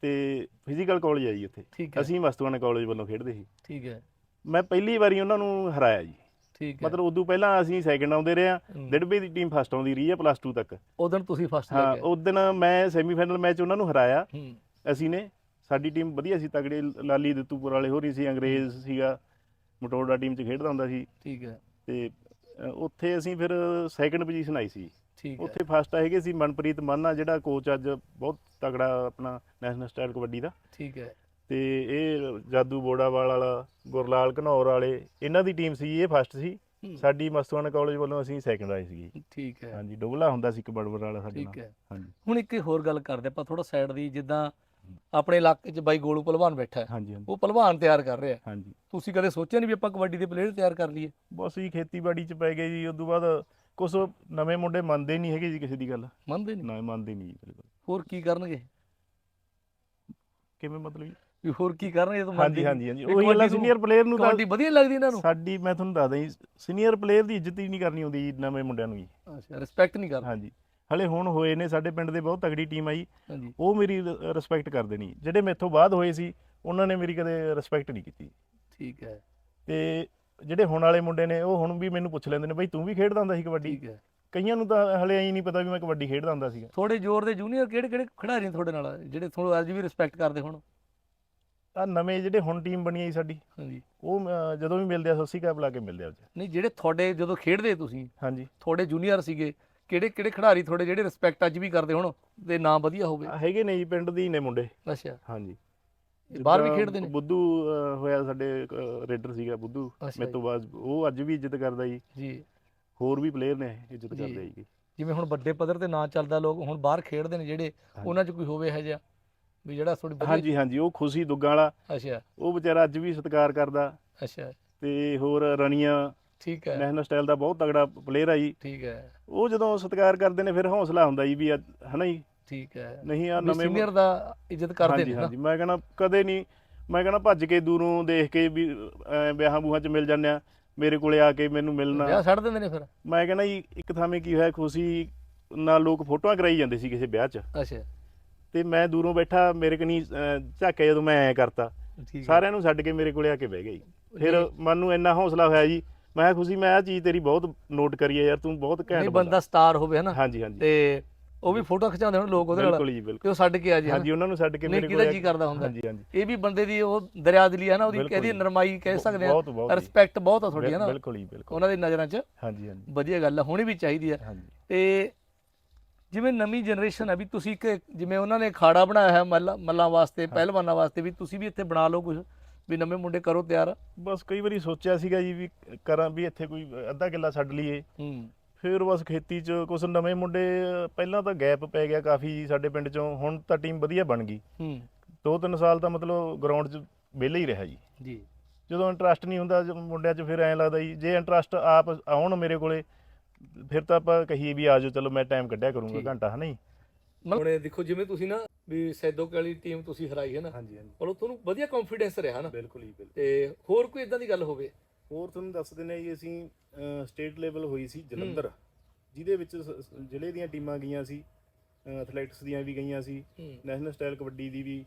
Speaker 2: ਤੇ ਫਿਜ਼ੀਕਲ ਕਾਲਜ ਆ ਜੀ ਉੱਥੇ। ਅਸੀਂ ਮਸਤੂਆਣਾ ਕਾਲਜ ਵੱਲੋਂ ਖੇਡਦੇ ਸੀ।
Speaker 1: ਠੀਕ ਹੈ।
Speaker 2: ਮੈਂ ਪਹਿਲੀ ਵਾਰੀ ਉਹਨਾਂ ਨੂੰ ਹਰਾਇਆ ਜੀ।
Speaker 1: ਠੀਕ ਹੈ।
Speaker 2: ਮਤਲਬ ਉਦੋਂ ਪਹਿਲਾਂ ਅਸੀਂ ਸੈਕਿੰਡ ਆਉਂਦੇ ਰਹੇ ਆ
Speaker 1: ਹੂੰ।
Speaker 2: ਡਿਡਬੇ ਦੀ ਟੀਮ ਫਸਟ ਆਉਂਦੀ ਰਹੀ ਹੈ ਪਲੱਸ 2 ਤੱਕ।
Speaker 1: ਉਦੋਂ ਤੁਸੀਂ ਫਸਟ
Speaker 2: ਹਾਂ
Speaker 1: ਲੱਗੇ।
Speaker 2: ਦਿਨ ਮੈਂ ਸੈਮੀਫਾਈਨਲ ਮੈਚ ਉਹਨਾਂ ਨੂੰ ਹਰਾਇਆ। ਅਸੀਂ ਨੇ ਸਾਡੀ ਟੀਮ ਵਧੀਆ ਸੀ ਤਗੜੇ ਲਾਲੀ ਦਿੱਤੂਪੁਰ ਵਾਲੇ ਹੋ ਰਹੀ ਸੀ ਅੰਗਰੇਜ਼ ਸੀਗਾ। ਮਟੋੜਾ ਟੀਮ 'ਚ ਖੇਡਦਾ ਹੁੰਦਾ ਸੀ।
Speaker 1: ਠੀਕ ਹੈ।
Speaker 2: ਤੇ ਅ, ਉੱਥੇ ਅਸੀਂ ਫਿਰ ਸੈਕਿੰਡ ਪੋਜੀਸ਼ਨ ਆਈ ਸੀ।
Speaker 1: ਠੀਕ ਹੈ।
Speaker 2: ਉੱਥੇ ਫਸਟ ਹੈਗੇ ਸੀ ਮਨਪ੍ਰੀਤ ਮਾਨਾ ਜਿਹੜਾ ਕੋਚ ਅੱਜ ਬਹੁਤ ਤਗੜਾ ਆਪਣਾ ਨੈਸ਼ਨਲ ਸਟਾਈਲ ਕਬੱਡੀ ਦਾ।
Speaker 1: ਠੀਕ ਹੈ।
Speaker 2: ਤੇ ਇਹ ਜਾਦੂ ਬੋੜਾਵਾਲ ਵਾਲਾ ਗੁਰਲਾਲ ਘਨੌਰ ਵਾਲੇ ਇਹਨਾਂ ਦੀ ਟੀਮ ਸੀ ਇਹ ਫਸਟ ਸੀ।
Speaker 1: ਹੂੰ,
Speaker 2: ਸਾਡੀ ਮਸਤੂਆਣਾ ਕਾਲਜ ਵੱਲੋਂ ਅਸੀਂ ਸੈਕਿੰਡ ਆਏ ਸੀਗੇ।
Speaker 1: ਠੀਕ ਹੈ।
Speaker 2: ਹਾਂਜੀ ਡੋਗਲਾ ਹੁੰਦਾ ਸੀ ਕਬੱਡਵਰ ਵਾਲਾ ਸਾਡੇ
Speaker 1: ਠੀਕ
Speaker 2: ਨਾਲ।
Speaker 1: ਹੈ।
Speaker 2: ਹਾਂਜੀ।
Speaker 1: ਹੁਣ ਇੱਕ ਹੋਰ ਗੱਲ ਕਰਦੇ ਆਪਾਂ ਥੋੜਾ ਸਾਈਡ ਦੀ ਜਿੱਦਾਂ ਆਪਣੇ ਇਲਾਕੇ 'ਚ ਬਾਈ ਗੋਲੂ ਪਹਿਲਵਾਨ ਬੈਠਾ ਹੈ।
Speaker 2: ਹਾਂਜੀ ਹਾਂਜੀ।
Speaker 1: ਉਹ ਪਹਿਲਵਾਨ ਤਿਆਰ ਕਰ ਰਿਹਾ
Speaker 2: ਹਾਂਜੀ।
Speaker 1: ਤੁਸੀਂ ਕਦੇ ਸੋਚਿਆ ਨਹੀਂ ਵੀ ਆਪਾਂ ਕਬੱਡੀ ਦੇ ਪਲੇਅਰ ਤਿਆਰ ਕਰ ਲਈਏ?
Speaker 2: ਬਸ ਜੀ ਖੇਤੀਬਾੜੀ ਚ ਪੈ ਗਏ ਜੀ ਉਸ ਤੋਂ ਬਾਅਦ ਕੁਝ ਨਵੇਂ ਮੁੰਡੇ ਮੰਨਦੇ ਨਹੀਂ ਹੈਗੇ ਜੀ ਕਿਸੇ ਦੀ ਗੱਲ।
Speaker 1: ਮੰਨਦੇ ਨਹੀਂ?
Speaker 2: ਨਾ ਮੰਨਦੇ ਨਹੀਂ ਜੀ ਬਿਲਕੁਲ।
Speaker 1: ਹੋਰ ਕੀ ਕਰਨਗੇ?
Speaker 2: ਕਿਵੇਂ ਮਤਲਬ ਜੀ?
Speaker 1: ਵੀ ਹੋਰ ਕੀ ਕਰਨਗੇ ਜਦੋਂ
Speaker 2: ਹਾਂਜੀ ਹਾਂਜੀ ਹਾਂਜੀ। ਉਹੀ ਗੱਲ ਸੀਨੀਅਰ ਪਲੇਅਰ ਨੂੰ ਤਾਂ
Speaker 1: ਕਬੱਡੀ ਵਧੀਆ ਲੱਗਦੀ ਇਹਨਾਂ ਨੂੰ?
Speaker 2: ਸਾਡੀ ਮੈਂ ਤੁਹਾਨੂੰ ਦੱਸਦਾ ਜੀ ਸੀਨੀਅਰ ਪਲੇਅਰ ਦੀ ਇੱਜ਼ਤ ਹੀ ਨਹੀਂ ਕਰਨੀ ਹੁੰਦੀ ਜੀ ਨਵੇਂ ਮੁੰਡਿਆਂ ਨੂੰ ਜੀ।
Speaker 1: ਅੱਛਾ ਰਿਸਪੈਕਟ ਨਹੀਂ ਕਰਦੇ
Speaker 2: ਹਾਂਜੀ। ਹਲੇ ਹੁਣ ਹੋਏ ਨੇ ਸਾਡੇ ਪਿੰਡ ਦੇ ਬਹੁਤ ਤਗੜੀ ਟੀਮ ਆਈ।
Speaker 1: ਹਾਂਜੀ।
Speaker 2: ਉਹ ਮੇਰੀ ਰਿਸਪੈਕਟ ਕਰਦੇ ਨਹੀਂ ਜਿਹੜੇ ਮੇਥੋਂ ਬਾਅਦ ਹੋਏ ਸੀ ਉਹਨਾਂ ਨੇ ਮੇਰੀ ਕਦੇ ਰਿਸਪੈਕਟ ਨਹੀਂ ਕੀਤੀ।
Speaker 1: ਠੀਕ ਹੈ।
Speaker 2: ਤੇ ਜਿਹੜੇ ਹੁਣ ਵਾਲੇ ਮੁੰਡੇ ਨੇ ਉਹ ਹੁਣ ਵੀ ਮੈਨੂੰ ਪੁੱਛ ਲੈਂਦੇ ਨੇ ਬਈ ਤੂੰ ਵੀ ਖੇਡਦਾ ਹੁੰਦਾ ਸੀ ਕਬੱਡੀ?
Speaker 1: ਠੀਕ ਹੈ।
Speaker 2: ਕਈਆਂ ਨੂੰ ਤਾਂ ਹਲੇ ਐਂ ਨਹੀਂ ਪਤਾ ਵੀ ਮੈਂ ਕਬੱਡੀ ਖੇਡਦਾ ਹੁੰਦਾ ਸੀਗਾ।
Speaker 1: ਥੋੜੇ ਜ਼ੋਰ ਦੇ ਜੂਨੀਅਰ ਕਿਹੜੇ ਕਿਹੜੇ ਖਿਡਾਰੀ ਨੇ ਤੁਹਾਡੇ ਨਾਲ? ਜਿਹੜੇ ਤੁਹਾਨੂੰ ਅੱਜ ਵੀ ਰਿਸਪੈਕਟ ਕਰਦੇ ਹੁਣ?
Speaker 2: ਆ ਨਵੇਂ ਜਿਹੜੇ ਹੁਣ ਟੀਮ ਬਣੀ ਆਈ ਸਾਡੀ
Speaker 1: ਹਾਂਜੀ।
Speaker 2: ਉਹ ਜਦੋਂ ਵੀ ਮਿਲਦੇ ਆ ਸ਼੍ਰੀ ਅਕਾਲ ਬੁਲਾ ਕੇ ਮਿਲਦੇ ਆ
Speaker 1: ਨਹੀਂ ਜਿਹੜੇ ਤੁਹਾਡੇ ਜਦੋਂ ਖੇਡਦੇ ਤੁਸੀਂ
Speaker 2: ਹਾਂਜੀ।
Speaker 1: ਤੁਹਾਡੇ ਜੂਨੀਅਰ ਸੀਗੇ ਕਿਹੜੇ ਕਿਹੜੇ ਖਿਡਾਰੀ ਤੁਹਾਡੇ ਜਿਹੜੇ ਰਿਸਪੈਕਟ ਅੱਜ ਵੀ ਕਰਦੇ ਹੁਣ ਤੇ ਨਾਮ ਵਧੀਆ ਹੋਵੇ?
Speaker 2: ਹੈਗੇ ਨੇ ਜੀ ਪਿੰਡ ਦੀ ਨੇ ਮੁੰਡੇ।
Speaker 1: ਅੱਛਾ।
Speaker 2: ਹਾਂਜੀ।
Speaker 1: ਬਾਹਰ ਵੀ ਖੇਡਦੇ ਨੇ?
Speaker 2: ਬੁੱਧੂ ਹੋਇਆ ਸਾਡੇ ਰੇਡਰ ਸੀਗਾ ਬੁੱਧੂ ਮੇਰੇ ਤੋਂ ਬਾਅਦ ਉਹ ਅੱਜ ਵੀ ਇੱਜ਼ਤ ਕਰਦਾ ਜੀ।
Speaker 1: ਜੀ।
Speaker 2: ਹੋਰ ਵੀ ਪਲੇਅਰ ਨੇ ਇੱਜ਼ਤ। ਕਰਦੇ ਜੀ।
Speaker 1: ਜਿਵੇਂ ਹੁਣ ਵੱਡੇ ਪੱਧਰ ਤੇ ਨਾਂ ਚੱਲਦਾ ਲੋਕ ਹੁਣ ਬਾਹਰ ਖੇਡਦੇ ਨੇ ਜਿਹੜੇ। ਉਹਨਾਂ 'ਚ ਕੋਈ ਹੋਵੇ ਹੈ ਜਿਹਾ? ਵੀ ਜਿਹੜਾ ਥੋੜੀ
Speaker 2: ਹਾਂਜੀ ਹਾਂਜੀ ਉਹ ਖੁਸ਼ੀ ਦੁੱਗਾ ਵਾਲਾ।
Speaker 1: ਅੱਛਾ।
Speaker 2: ਉਹ ਵਿਚਾਰਾ ਅੱਜ ਵੀ ਸਤਿਕਾਰ ਕਰਦਾ।
Speaker 1: ਅੱਛਾ।
Speaker 2: ਤੇ ਹੋਰ ਰਣੀਆਂ
Speaker 1: ਠੀਕ ਹੈ।
Speaker 2: ਨੈਸ਼ਨਲ ਸਟਾਈਲ ਦਾ ਬਹੁਤ ਤਗੜਾ ਪਲੇਅਰ ਆ ਜੀ।
Speaker 1: ਠੀਕ ਹੈ।
Speaker 2: ਉਹ ਜਦੋਂ ਸਤਿਕਾਰ ਕਰਦੇ ਨੇ ਫਿਰ ਹੌਸਲਾ ਹੁੰਦਾ ਜੀ ਵੀ ਹਨਾ ਜੀ?
Speaker 1: ਠੀਕ ਹੈ।
Speaker 2: ਨਹੀਂ ਆ ਨਵੇਂ
Speaker 1: ਸੀਨੀਅਰ ਦਾ ਇੱਜ਼ਤ ਕਰਦੇ ਨੇ
Speaker 2: ਹਾਂਜੀ ਮੈਂ ਕਹਿੰਦਾ ਕਦੇ ਨਹੀਂ ਮੈਂ ਕਹਿੰਦਾ ਭੱਜ ਕੇ ਦੂਰੋਂ ਦੇਖ ਕੇ ਵੀ ਵਿਆਹਾਂ ਬੂਹਾਂ 'ਚ ਮਿਲ ਜਾਂਦੇ ਆ ਮੇਰੇ ਕੋਲੇ ਆ ਕੇ ਮੈਨੂੰ ਮਿਲਣਾ।
Speaker 1: ਵਿਆਹ ਛੱਡ ਦਿੰਦੇ ਨੇ ਫਿਰ?
Speaker 2: ਮੈਂ ਕਹਿੰਦਾ ਜੀ ਇੱਕ ਥਾਵੇਂ ਕੀ ਹੋਇਆ ਖੁਸ਼ੀ ਨਾਲ ਲੋਕ ਫੋਟੋਆਂ ਕਰਾਈ ਜਾਂਦੇ ਸੀ ਕਿਸੇ ਵਿਆਹ 'ਚ।
Speaker 1: ਅੱਛਾ।
Speaker 2: ਤੇ ਮੈਂ ਦੂਰੋਂ ਬੈਠਾ ਮੇਰੇ ਕਨੀ ਝਾਕਿਆ ਜਦੋਂ ਮੈਂ ਐਂ ਕਰਤਾ। ਸਾਰਿਆਂ ਨੂੰ ਛੱਡ ਕੇ ਮੇਰੇ ਕੋਲੇ ਆ ਕੇ ਬਹਿ ਗਏ ਜੀ। ਫਿਰ ਮਨ ਨੂੰ ਇੰਨਾ ਹੌਸਲਾ ਹੋਇਆ ਜੀ ਮੈਂ ਖੁਸ਼ੀ ਮੈਂ ਆ ਚੀਜ਼ ਤੇਰੀ ਬਹੁਤ ਨੋਟ ਕਰੀ ਹੈ ਯਾਰ ਤੂੰ ਬਹੁਤ
Speaker 1: ਨਹੀਂ
Speaker 2: ਘੈਂਟ
Speaker 1: ਬੰਦਾ ਸਟਾਰ ਹੋਵੇ ਹਨਾ?
Speaker 2: ਹਾਂਜੀ ਹਾਂਜੀ।
Speaker 1: ਤੇ ਉਹ ਵੀ ਫੋਟੋ ਖਿਚਾਉਂਦੇ ਹੁਣ ਲੋਕ ਉਹਦੇ ਨਾਲ
Speaker 2: ਬਿਲਕੁਲ ਜੀ ਬਿਲਕੁਲ।
Speaker 1: ਕਿ ਉਹ ਛੱਡ ਕੇ ਆ ਜੀ।
Speaker 2: ਹਾਂਜੀ ਉਹਨਾਂ ਨੂੰ ਛੱਡ ਕੇ
Speaker 1: ਨਹੀਂ
Speaker 2: ਮੇਰੇ
Speaker 1: ਕਿਹਦਾ
Speaker 2: ਕੋਲੇ
Speaker 1: ਜੀ ਕਰਦਾ ਹੁੰਦਾ?
Speaker 2: ਹਾਂਜੀ ਹਾਂਜੀ।
Speaker 1: ਇਹ ਵੀ ਬੰਦੇ ਦੀ ਉਹ ਦਰਿਆ ਦਿਲੀ ਹੈ ਨਾ ਉਹਦੀ
Speaker 2: ਬਿਲਕੁਲ
Speaker 1: ਕਹਿੰਦੀ। ਨਰਮਾਈ ਕਹਿ ਸਕਦੇ ਆ।
Speaker 2: ਬਹੁਤ ਬਹੁਤ ਜੀ।
Speaker 1: ਰਿਸਪੈਕਟ ਬਹੁਤ ਆ ਤੁਹਾਡੀ ਹੈ ਨਾ
Speaker 2: ਬਿਲਕੁਲ ਜੀ ਬਿਲਕੁਲ।
Speaker 1: ਉਹਨਾਂ ਦੀ ਨਜ਼ਰਾਂ 'ਚ
Speaker 2: ਹਾਂਜੀ ਹਾਂਜੀ।
Speaker 1: ਵਧੀਆ ਗੱਲ ਆ ਹੋਣੀ ਵੀ ਚਾਹੀਦੀ ਆ।
Speaker 2: ਹਾਂਜੀ।
Speaker 1: ਤੇ ਜਿਵੇਂ ਨਵੀਂ ਜਨਰੇਸ਼ਨ ਆ ਵੀ ਤੁਸੀਂ ਇੱਕ ਜਿਵੇਂ ਉਹਨਾਂ ਨੇ ਅਖਾੜਾ ਬਣਾਇਆ ਹੈ ਮੱਲਾ ਮੱਲਾਂ ਵਾਸਤੇ ਪਹਿਲਵਾਨਾਂ ਵਾਸਤੇ ਵੀ ਤੁਸੀਂ ਵੀ ਇੱਥੇ ਬਣਾ ਲਓ ਕੁਝ ਵੀ ਨਵੇਂ ਮੁੰਡੇ ਕਰੋ ਤਿਆਰ।
Speaker 2: ਬਸ ਕਈ ਵਾਰੀ ਸੋਚਿਆ ਸੀਗਾ ਜੀ ਵੀ ਕਰਾਂ ਵੀ ਇੱਥੇ ਕੋਈ ਅੱਧਾ ਕਿੱਲਾ ਛੱਡ ਲਈਏ।
Speaker 1: ਹੂੰ।
Speaker 2: ਫਿਰ ਬਸ ਖੇਤੀ 'ਚ ਕੁਝ ਨਵੇਂ ਮੁੰਡੇ ਪਹਿਲਾਂ ਤਾਂ ਗੈਪ ਪੈ ਗਿਆ ਕਾਫੀ ਜੀ ਸਾਡੇ ਪਿੰਡ 'ਚੋਂ ਹੁਣ ਤਾਂ ਟੀਮ ਵਧੀਆ ਬਣ ਗਈ।
Speaker 1: ਹੂੰ।
Speaker 2: ਦੋ ਤਿੰਨ ਸਾਲ ਤਾਂ ਮਤਲਬ ਗਰਾਊਂਡ 'ਚ ਵਿਹਲੇ ਹੀ ਰਿਹਾ ਜੀ।
Speaker 1: ਜੀ।
Speaker 2: ਜਦੋਂ ਇੰਟਰਸਟ ਨਹੀਂ ਹੁੰਦਾ ਮੁੰਡਿਆਂ 'ਚ ਫਿਰ ਐਂ ਲੱਗਦਾ ਜੀ ਜੇ ਇੰਟਰਸਟ ਆਪ ਆਉਣ ਮੇਰੇ ਕੋਲੇ ਫਿਰ ਤਾਂ ਆਪਾਂ ਕਹੀਏ ਵੀ ਆ ਜਾਓ ਚਲੋ ਮੈਂ ਟਾਈਮ ਕੱਢਿਆ ਕਰੂੰਗਾ। ਘੰਟਾ ਹਨਾ ਜੀ?
Speaker 1: ਹੁਣ ਦੇਖੋ ਜਿਵੇਂ ਤੁਸੀਂ ਨਾ ਵੀ ਸੈਦੋ ਵਾਲੀ ਟੀਮ ਤੁਸੀਂ ਹਰਾਈ ਹੈ ਨਾ
Speaker 2: ਹਾਂਜੀ ਹਾਂਜੀ।
Speaker 1: ਮਤਲਬ ਤੁਹਾਨੂੰ ਵਧੀਆ ਕੌਨਫੀਡੈਂਸ ਰਿਹਾ ਨਾ।
Speaker 2: ਬਿਲਕੁਲ ਹੀ ਬਿਲਕੁਲ।
Speaker 1: ਤੇ ਹੋਰ ਕੋਈ ਇਦਾਂ ਦੀ ਗੱਲ ਹੋਵੇ?
Speaker 2: ਹੋਰ ਤੁਹਾਨੂੰ ਦੱਸ ਦਿੰਦੇ ਜੀ ਅਸੀਂ ਸਟੇਟ ਲੈਵਲ ਹੋਈ ਸੀ ਜਲੰਧਰ ਜਿਹਦੇ ਵਿੱਚ ਜ਼ਿਲ੍ਹੇ ਦੀਆਂ ਟੀਮਾਂ ਗਈਆਂ ਸੀ ਐਥਲੈਟਿਕਸ ਦੀਆਂ ਵੀ ਗਈਆਂ ਸੀ ਨੈਸ਼ਨਲ ਸਟਾਈਲ ਕਬੱਡੀ ਦੀ ਵੀ।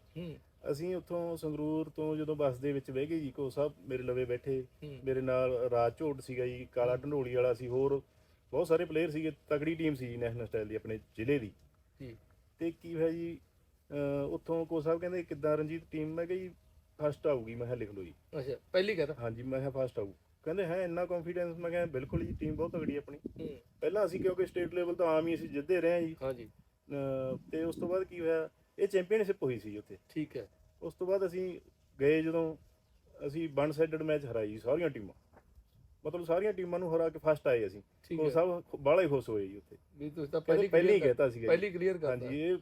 Speaker 2: ਅਸੀਂ ਉੱਥੋਂ ਸੰਗਰੂਰ ਤੋਂ ਜਦੋਂ ਬੱਸ ਦੇ ਵਿੱਚ ਬਹਿ ਗਏ ਜੀ ਕੋ ਸਾਹਿਬ ਮੇਰੇ ਲਵੇ ਬੈਠੇ। ਮੇਰੇ ਨਾਲ ਰਾਜ ਝੋਟ ਸੀਗਾ ਜੀ ਕਾਲਾ ਢੰਡੋਲੀ ਵਾਲਾ ਸੀ ਹੋਰ ਬਹੁਤ ਸਾਰੇ ਪਲੇਅਰ ਸੀਗੇ ਤਕੜੀ ਟੀਮ ਸੀ ਨੈਸ਼ਨਲ ਸਟਾਈਲ ਦੀ ਆਪਣੇ ਜ਼ਿਲ੍ਹੇ ਦੀ।
Speaker 1: ਜੀ।
Speaker 2: ਤੇ ਕੀ ਹੋਇਆ ਜੀ ਅਹ ਉੱਥੋਂ ਕੋ ਸਾਹਿਬ ਕਹਿੰਦੇ ਕਿੱਦਾਂ ਰਣਜੀਤ ਟੀਮ ਮੈਂ ਕਿਹਾ ਜੀ ਫਸਟ ਆਊਗੀ ਮੈਂ ਕਿਹਾ ਲਿਖ ਲਓ ਜੀ।
Speaker 1: ਅੱਛਾ ਪਹਿਲੀ ਕਹਤਾ?
Speaker 2: ਹਾਂਜੀ ਮੈਂ ਕਿਹਾ ਫਸਟ ਆਊ। ਕਹਿੰਦੇ ਹੈ ਇੰਨਾ ਕੌਨਫੀਡੈਂਸ ਮੈਂ ਕਿਹਾ ਬਿਲਕੁਲ ਜੀ ਟੀਮ ਬਹੁਤ ਤਗੜੀ ਆਪਣੀ। ਪਹਿਲਾਂ ਅਸੀਂ ਕਿਉਂਕਿ ਸਟੇਟ ਲੈਵਲ ਤਾਂ ਆਮ ਹੀ ਅਸੀਂ ਜਿੱਤਦੇ ਰਹੇ ਹਾਂ ਜੀ।
Speaker 1: ਹਾਂਜੀ।
Speaker 2: ਅਹ ਤੇ ਉਸ ਤੋਂ ਬਾਅਦ ਕੀ ਹੋਇਆ ਇਹ ਚੈਂਪੀਅਨਸ਼ਿਪ ਹੋਈ ਸੀ ਉੱਥੇ।
Speaker 1: ਠੀਕ ਹੈ।
Speaker 2: ਉਸ ਤੋਂ ਬਾਅਦ ਅਸੀਂ ਗਏ ਜਦੋਂ ਅਸੀਂ ਵਨ ਸਾਈਡਡ ਮੈਚ ਹਰਾਈ ਜੀ ਸਾਰੀਆਂ ਟੀਮਾਂ। ਮਤਲਬ ਸਾਰੀਆਂ ਟੀਮਾਂ ਨੂੰ ਹਰਾ ਕੇ ਫਸਟ ਆਏ ਅਸੀਂ।
Speaker 1: ਠੀਕ ਹੈ।
Speaker 2: ਸਭ ਬਾਹਲਾ ਹੀ ਖੁਸ਼ ਹੋਏ ਜੀ ਉੱਥੇ।
Speaker 1: ਵੀ ਤੁਸੀਂ ਤਾਂ
Speaker 2: ਪਹਿਲੇ
Speaker 1: ਪਹਿਲੀ
Speaker 2: ਹੀ
Speaker 1: clear
Speaker 2: ਕਹਿਤਾ ਸੀਗਾ ਜੀ।
Speaker 1: ਪਹਿਲੀ ਕਲੀਅਰ ਕਰਤਾ।
Speaker 2: ਹਾਂਜੀ ਇਹ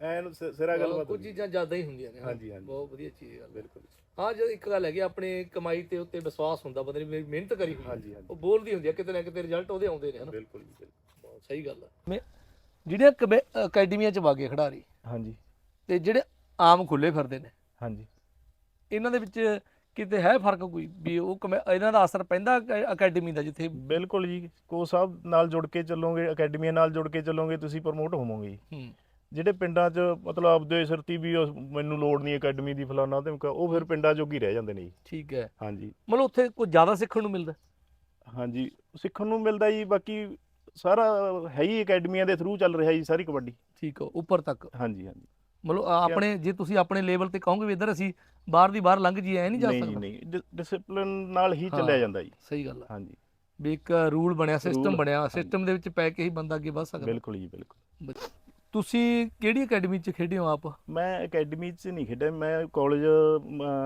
Speaker 2: ਐਨ ਸ- ਸਿਰਾ ਗੱਲਬਾਤ
Speaker 1: ਕੁਝ
Speaker 2: ਹੋਈ।
Speaker 1: ਚੀਜ਼ਾਂ ਜ਼ਿਆਦਾ ਹੀ ਹੁੰਦੀਆਂ ਨੇ।
Speaker 2: ਹਾਂਜੀ, ਹਾਂਜੀ।
Speaker 1: ਬਹੁਤ ਵਧੀਆ ਚੀਜ਼ ਹੈ
Speaker 2: ਬਿਲਕੁਲ।
Speaker 1: ਹਾਂ ਜਦ ਇੱਕ ਗੱਲ ਹੈਗੀ ਆਪਣੇ ਕਮਾਈ ਤੇ ਉੱਤੇ ਵਿਸ਼ਵਾਸ ਹੁੰਦਾ ਬੰਦੇ ਨੇ ਵੀ ਮਿਹਨਤ ਕਰੀ।
Speaker 2: ਹਾਂਜੀ ਹਾਂਜੀ।
Speaker 1: ਉਹ ਬੋਲਦੀ ਹੁੰਦੀ ਹੈ ਕਿਤੇ ਨਾ ਕਿਤੇ ਰਿਜ਼ਲਟ ਉਹਦੇ ਆਉਂਦੇ ਨੇ ਹਨਾ?
Speaker 2: ਬਿਲਕੁਲ ਜੀ, ਬਿਲਕੁਲ।
Speaker 1: ਬਹੁਤ ਸਹੀ ਗੱਲ ਹੈ। ਜਿਹੜੀਆਂ ਕਬੈ- ਅਕੈਡਮੀਆਂ ਚ ਵਾਗੇ ਖਿਡਾਰੀ
Speaker 2: ਹਾਂਜੀ।
Speaker 1: ਤੇ ਜਿਹੜੇ ਆਮ ਖੁੱਲੇ ਫਿਰਦੇ ਨੇ
Speaker 2: ਹਾਂਜੀ।
Speaker 1: ਇਹਨਾਂ ਦੇ ਵਿੱਚ ਕਿਤੇ ਹੈ ਫ਼ਰਕ ਕੋਈ ਵੀ ਉਹ ਕਮੈ- ਇਹਨਾਂ ਦਾ ਅਸਰ ਪੈਂਦਾ ਅਕੈ- ਅਕੈਡਮੀ ਦਾ ਜਿੱਥੇ?
Speaker 2: ਬਿਲਕੁਲ ਜੀ ਕੋਚ ਸਾਹਿਬ ਨਾਲ ਜੁੜ ਕੇ ਚੱਲੋਗੇ ਅਕੈਡਮੀਆਂ ਨਾਲ ਜੁੜ ਕੇ ਚੱਲੋਗੇ ਤੁਸੀਂ ਪ੍ਰਮੋਟ ਹੋਵੋਗੇ ਜੀ।
Speaker 1: ਹੂੰ।
Speaker 2: ਜਿਹੜੇ ਪਿੰਡਾਂ 'ਚ ਮਤਲਬ ਆਪਦੇ ਸਿਰਤੀ ਵੀ ਮੈਨੂੰ ਲੋੜ ਨਹੀਂ ਅਕੈਡਮੀ ਦੀ ਫਲਾਣਾ ਤੇ ਉਹ ਫਿਰ ਪਿੰਡਾਂ ਜੋਗੀ ਰਹਿ ਜਾਂਦੇ ਨੇ ਜੀ।
Speaker 1: ਠੀਕ ਹੈ।
Speaker 2: ਹਾਂਜੀ।
Speaker 1: ਮਤਲਬ ਉੱਥੇ ਕੁਝ ਜ਼ਿਆਦਾ ਸਿੱਖਣ ਨੂੰ ਮਿਲਦਾ?
Speaker 2: ਹਾਂਜੀ ਸਿੱਖਣ ਨੂੰ ਮਿਲਦਾ ਜੀ ਬਾਕੀ ਸਾਰਾ ਹੈ ਹੀ ਅਕੈਡਮੀਆਂ ਦੇ ਥਰੂ ਚੱਲ ਰਿਹਾ ਜੀ ਸਾਰੀ ਕਬੱਡੀ।
Speaker 1: ਠੀਕ ਹੈ ਉੱਪਰ ਤੱਕ।
Speaker 2: ਹਾਂਜੀ ਹਾਂਜੀ।
Speaker 1: ਮਤਲਬ ਆ- ਆਪਣੇ ਜੇ ਤੁਸੀਂ ਆਪਣੇ ਲੈਵਲ ਤੇ ਕਹੋਗੇ ਵੀ ਇੱਧਰ ਅਸੀਂ ਬਾਹਰ ਦੀ ਬਾਹਰ ਲੰਘ ਜੀ ਐ ਨਹੀਂ ਜਾ
Speaker 2: ਨਹੀਂ
Speaker 1: ਸਕਦਾ?
Speaker 2: ਨਹੀਂ ਡਿਸਪਲਿਨ ਨਾਲ ਹੀ
Speaker 1: ਹਾਂ।
Speaker 2: ਚੱਲਿਆ ਜਾਂਦਾ ਜੀ।
Speaker 1: ਸਹੀ ਗੱਲ ਹੈ
Speaker 2: ਹਾਂਜੀ।
Speaker 1: ਵੀ ਇੱਕ ਰੂਲ ਬਣਿਆ ਸਿਸਟਮ
Speaker 2: Rule,
Speaker 1: ਬਣਿਆ
Speaker 2: ਹਾਂਜੀ।
Speaker 1: ਸਿਸਟਮ ਦੇ ਵਿੱਚ ਪੈ ਕੇ ਹੀ ਬੰਦਾ ਅੱਗੇ ਵਧ ਸਕਦਾ।
Speaker 2: ਬਿਲਕੁਲ ਜੀ ਬਿਲਕੁਲ।
Speaker 1: ਬੱਚ- ਤੁਸੀਂ ਕਿਹੜੀ ਅਕੈਡਮੀ 'ਚ ਖੇਡੇ ਹੋ ਆਪ?
Speaker 2: ਮੈਂ ਅਕੈਡਮੀ 'ਚ ਨਹੀਂ ਖੇਡਿਆ ਮੈਂ ਕਾਲਜ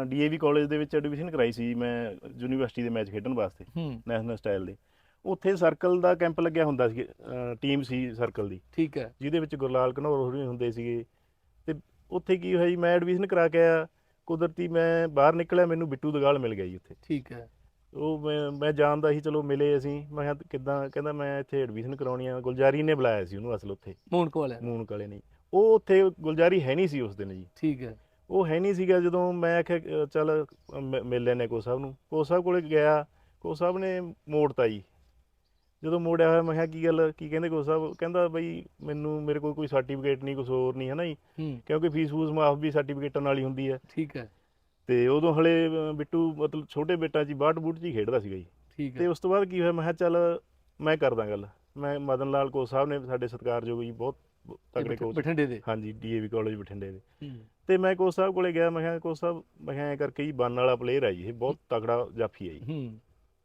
Speaker 2: ਡੀਏਵੀ ਕਾਲਜ ਦੇ ਵਿੱਚ ਐਡਮਿਸ਼ਨ ਕਰਾਈ ਸੀ ਮੈਂ ਯੂਨੀਵਰਸਿਟੀ ਦੇ ਮੈਚ ਖੇਡਣ ਵਾਸਤੇ
Speaker 1: ਹੂੰ।
Speaker 2: ਨੈਸ਼ਨਲ ਸਟਾਈਲ ਦੇ। ਉੱਥੇ ਸਰਕਲ ਦਾ ਕੈਂਪ ਲੱਗਿਆ ਹੁੰਦਾ ਸੀ ਟੀਮ ਸੀ ਸਰਕਲ ਦੀ।
Speaker 1: ਠੀਕ ਹੈ।
Speaker 2: ਜਿਹਦੇ ਵਿੱਚ ਗੁਰਲਾਲ ਘਨੌਰ ਹੋਰੀ ਹੁੰਦੇ ਸੀਗੇ ਉੱਥੇ ਕੀ ਹੋਇਆ ਜੀ ਮੈਂ ਐਡਮਿਸ਼ਨ ਕਰਾ ਕੇ ਆਇਆ ਕੁਦਰਤੀ ਮੈਂ ਬਾਹਰ ਨਿਕਲਿਆ ਮੈਨੂੰ ਬਿੱਟੂ ਦਗਾਲ ਮਿਲ ਗਿਆ ਜੀ ਉੱਥੇ।
Speaker 1: ਠੀਕ ਹੈ।
Speaker 2: ਉਹ ਮੈਂ ਮੈਂ ਜਾਣਦਾ ਸੀ ਚਲੋ ਮਿਲੇ ਅਸੀਂ ਮੈਂ ਕਿਹਾ ਕਿੱਦਾਂ ਕਹਿੰਦਾ ਮੈਂ ਇੱਥੇ ਐਡਮਿਸ਼ਨ ਕਰਾਉਣੀ ਆ ਗੁਲਜਾਰੀ ਨੇ ਬੁਲਾਇਆ ਸੀ ਉਹਨੂੰ ਅਸਲ ਉੱਥੇ।
Speaker 1: ਮੂਨਕ ਵਾਲਿਆਂ ਨੇ।
Speaker 2: ਮੂਨ ਕਾਲੇ ਨੇ ਉਹ ਉੱਥੇ ਗੁਲਜਾਰੀ ਹੈ ਨਹੀਂ ਸੀ ਉਸ ਦਿਨ ਜੀ।
Speaker 1: ਠੀਕ ਹੈ।
Speaker 2: ਉਹ ਹੈ ਨਹੀਂ ਸੀਗਾ ਜਦੋਂ ਮੈਂ ਆਖਿਆ ਅ, ਚੱਲ ਅ, ਮ- ਮਿਲ ਲੈਨੇ ਕੋ ਸਾਹਿਬ ਨੂੰ। ਕੋ ਸਾਹਿਬ ਕੋਲੇ ਗਿਆ ਕੋ ਸਾਹਿਬ ਨੇ ਮੋੜਤਾ ਜੀ। ਜਦੋਂ ਮੋੜਿਆ ਹੋਇਆ ਮੈਂ ਕਿਹਾ ਕੀ ਗੱਲ ਕੀ ਕਹਿੰਦੇ ਕੋ ਸਾਹਿਬ? ਕਹਿੰਦਾ ਬਈ ਮੈਨੂੰ ਮੇਰੇ ਕੋਲ ਕੋਈ ਸਰਟੀਫਿਕੇਟ ਨਹੀਂ ਕੁਝ ਹੋਰ ਨਹੀਂ ਹੈ ਨਾ ਜੀ?
Speaker 1: ਹੂੰ।
Speaker 2: ਕਿਉਂਕਿ ਫੀਸ ਫੂਸ ਮਾਫ ਵੀ ਸਰਟੀਫਿਕੇਟਾਂ ਨਾਲ ਹੀ ਹੁੰਦੀ ਹੈ।
Speaker 1: ਠੀਕ ਹੈ।
Speaker 2: ਤੇ ਉਦੋਂ ਹਲੇ ਬਿੱਟੂ ਮਤਲਬ ਛੋਟੇ ਬੇਟਾ ਜੀ ਬਾਟ ਬੂਟ ਹੀ ਖੇਡਦਾ ਸੀਗਾ ਜੀ।
Speaker 1: ਠੀਕ
Speaker 2: ਤੇ
Speaker 1: ਹੈ
Speaker 2: ਉਸ ਤੋਂ ਬਾਅਦ ਕੀ ਹੋਇਆ ਮੈਂ ਕਿਹਾ ਚੱਲ ਮੈਂ ਕਰਦਾ ਗੱਲ। ਮੈਂ ਮਦਨ ਲਾਲ ਕੋ ਸਾਹਿਬ ਨੇ ਸਾਡੇ ਸਤਿਕਾਰਯੋਗ ਜੀ ਬਹੁਤ ਤਗੜੇ ਕੋਚ
Speaker 1: ਬਠਿੰਡੇ ਦੇ?
Speaker 2: ਹਾਂਜੀ ਡੀਏਵੀ ਕਾਲਜ ਬਠਿੰਡੇ ਦੇ।
Speaker 1: ਹੂੰ।
Speaker 2: ਤੇ ਮੈਂ ਕੋਚ ਸਾਹਿਬ ਕੋਲੇ ਗਿਆ ਮੈਂ ਕਿਹਾ ਕੋਚ ਸਾਹਿਬ ਮੈਂ ਕਿਹਾ ਐਂ ਕਰਕੇ ਹੀ ਬੰਨ ਵਾਲਾ ਪਲੇਅਰ ਹੈ ਜੀ ਇਹ ਬਹੁਤ ਤਗੜਾ ਜਾਫੀ ਹੈ ਜੀ।
Speaker 1: ਹੂੰ।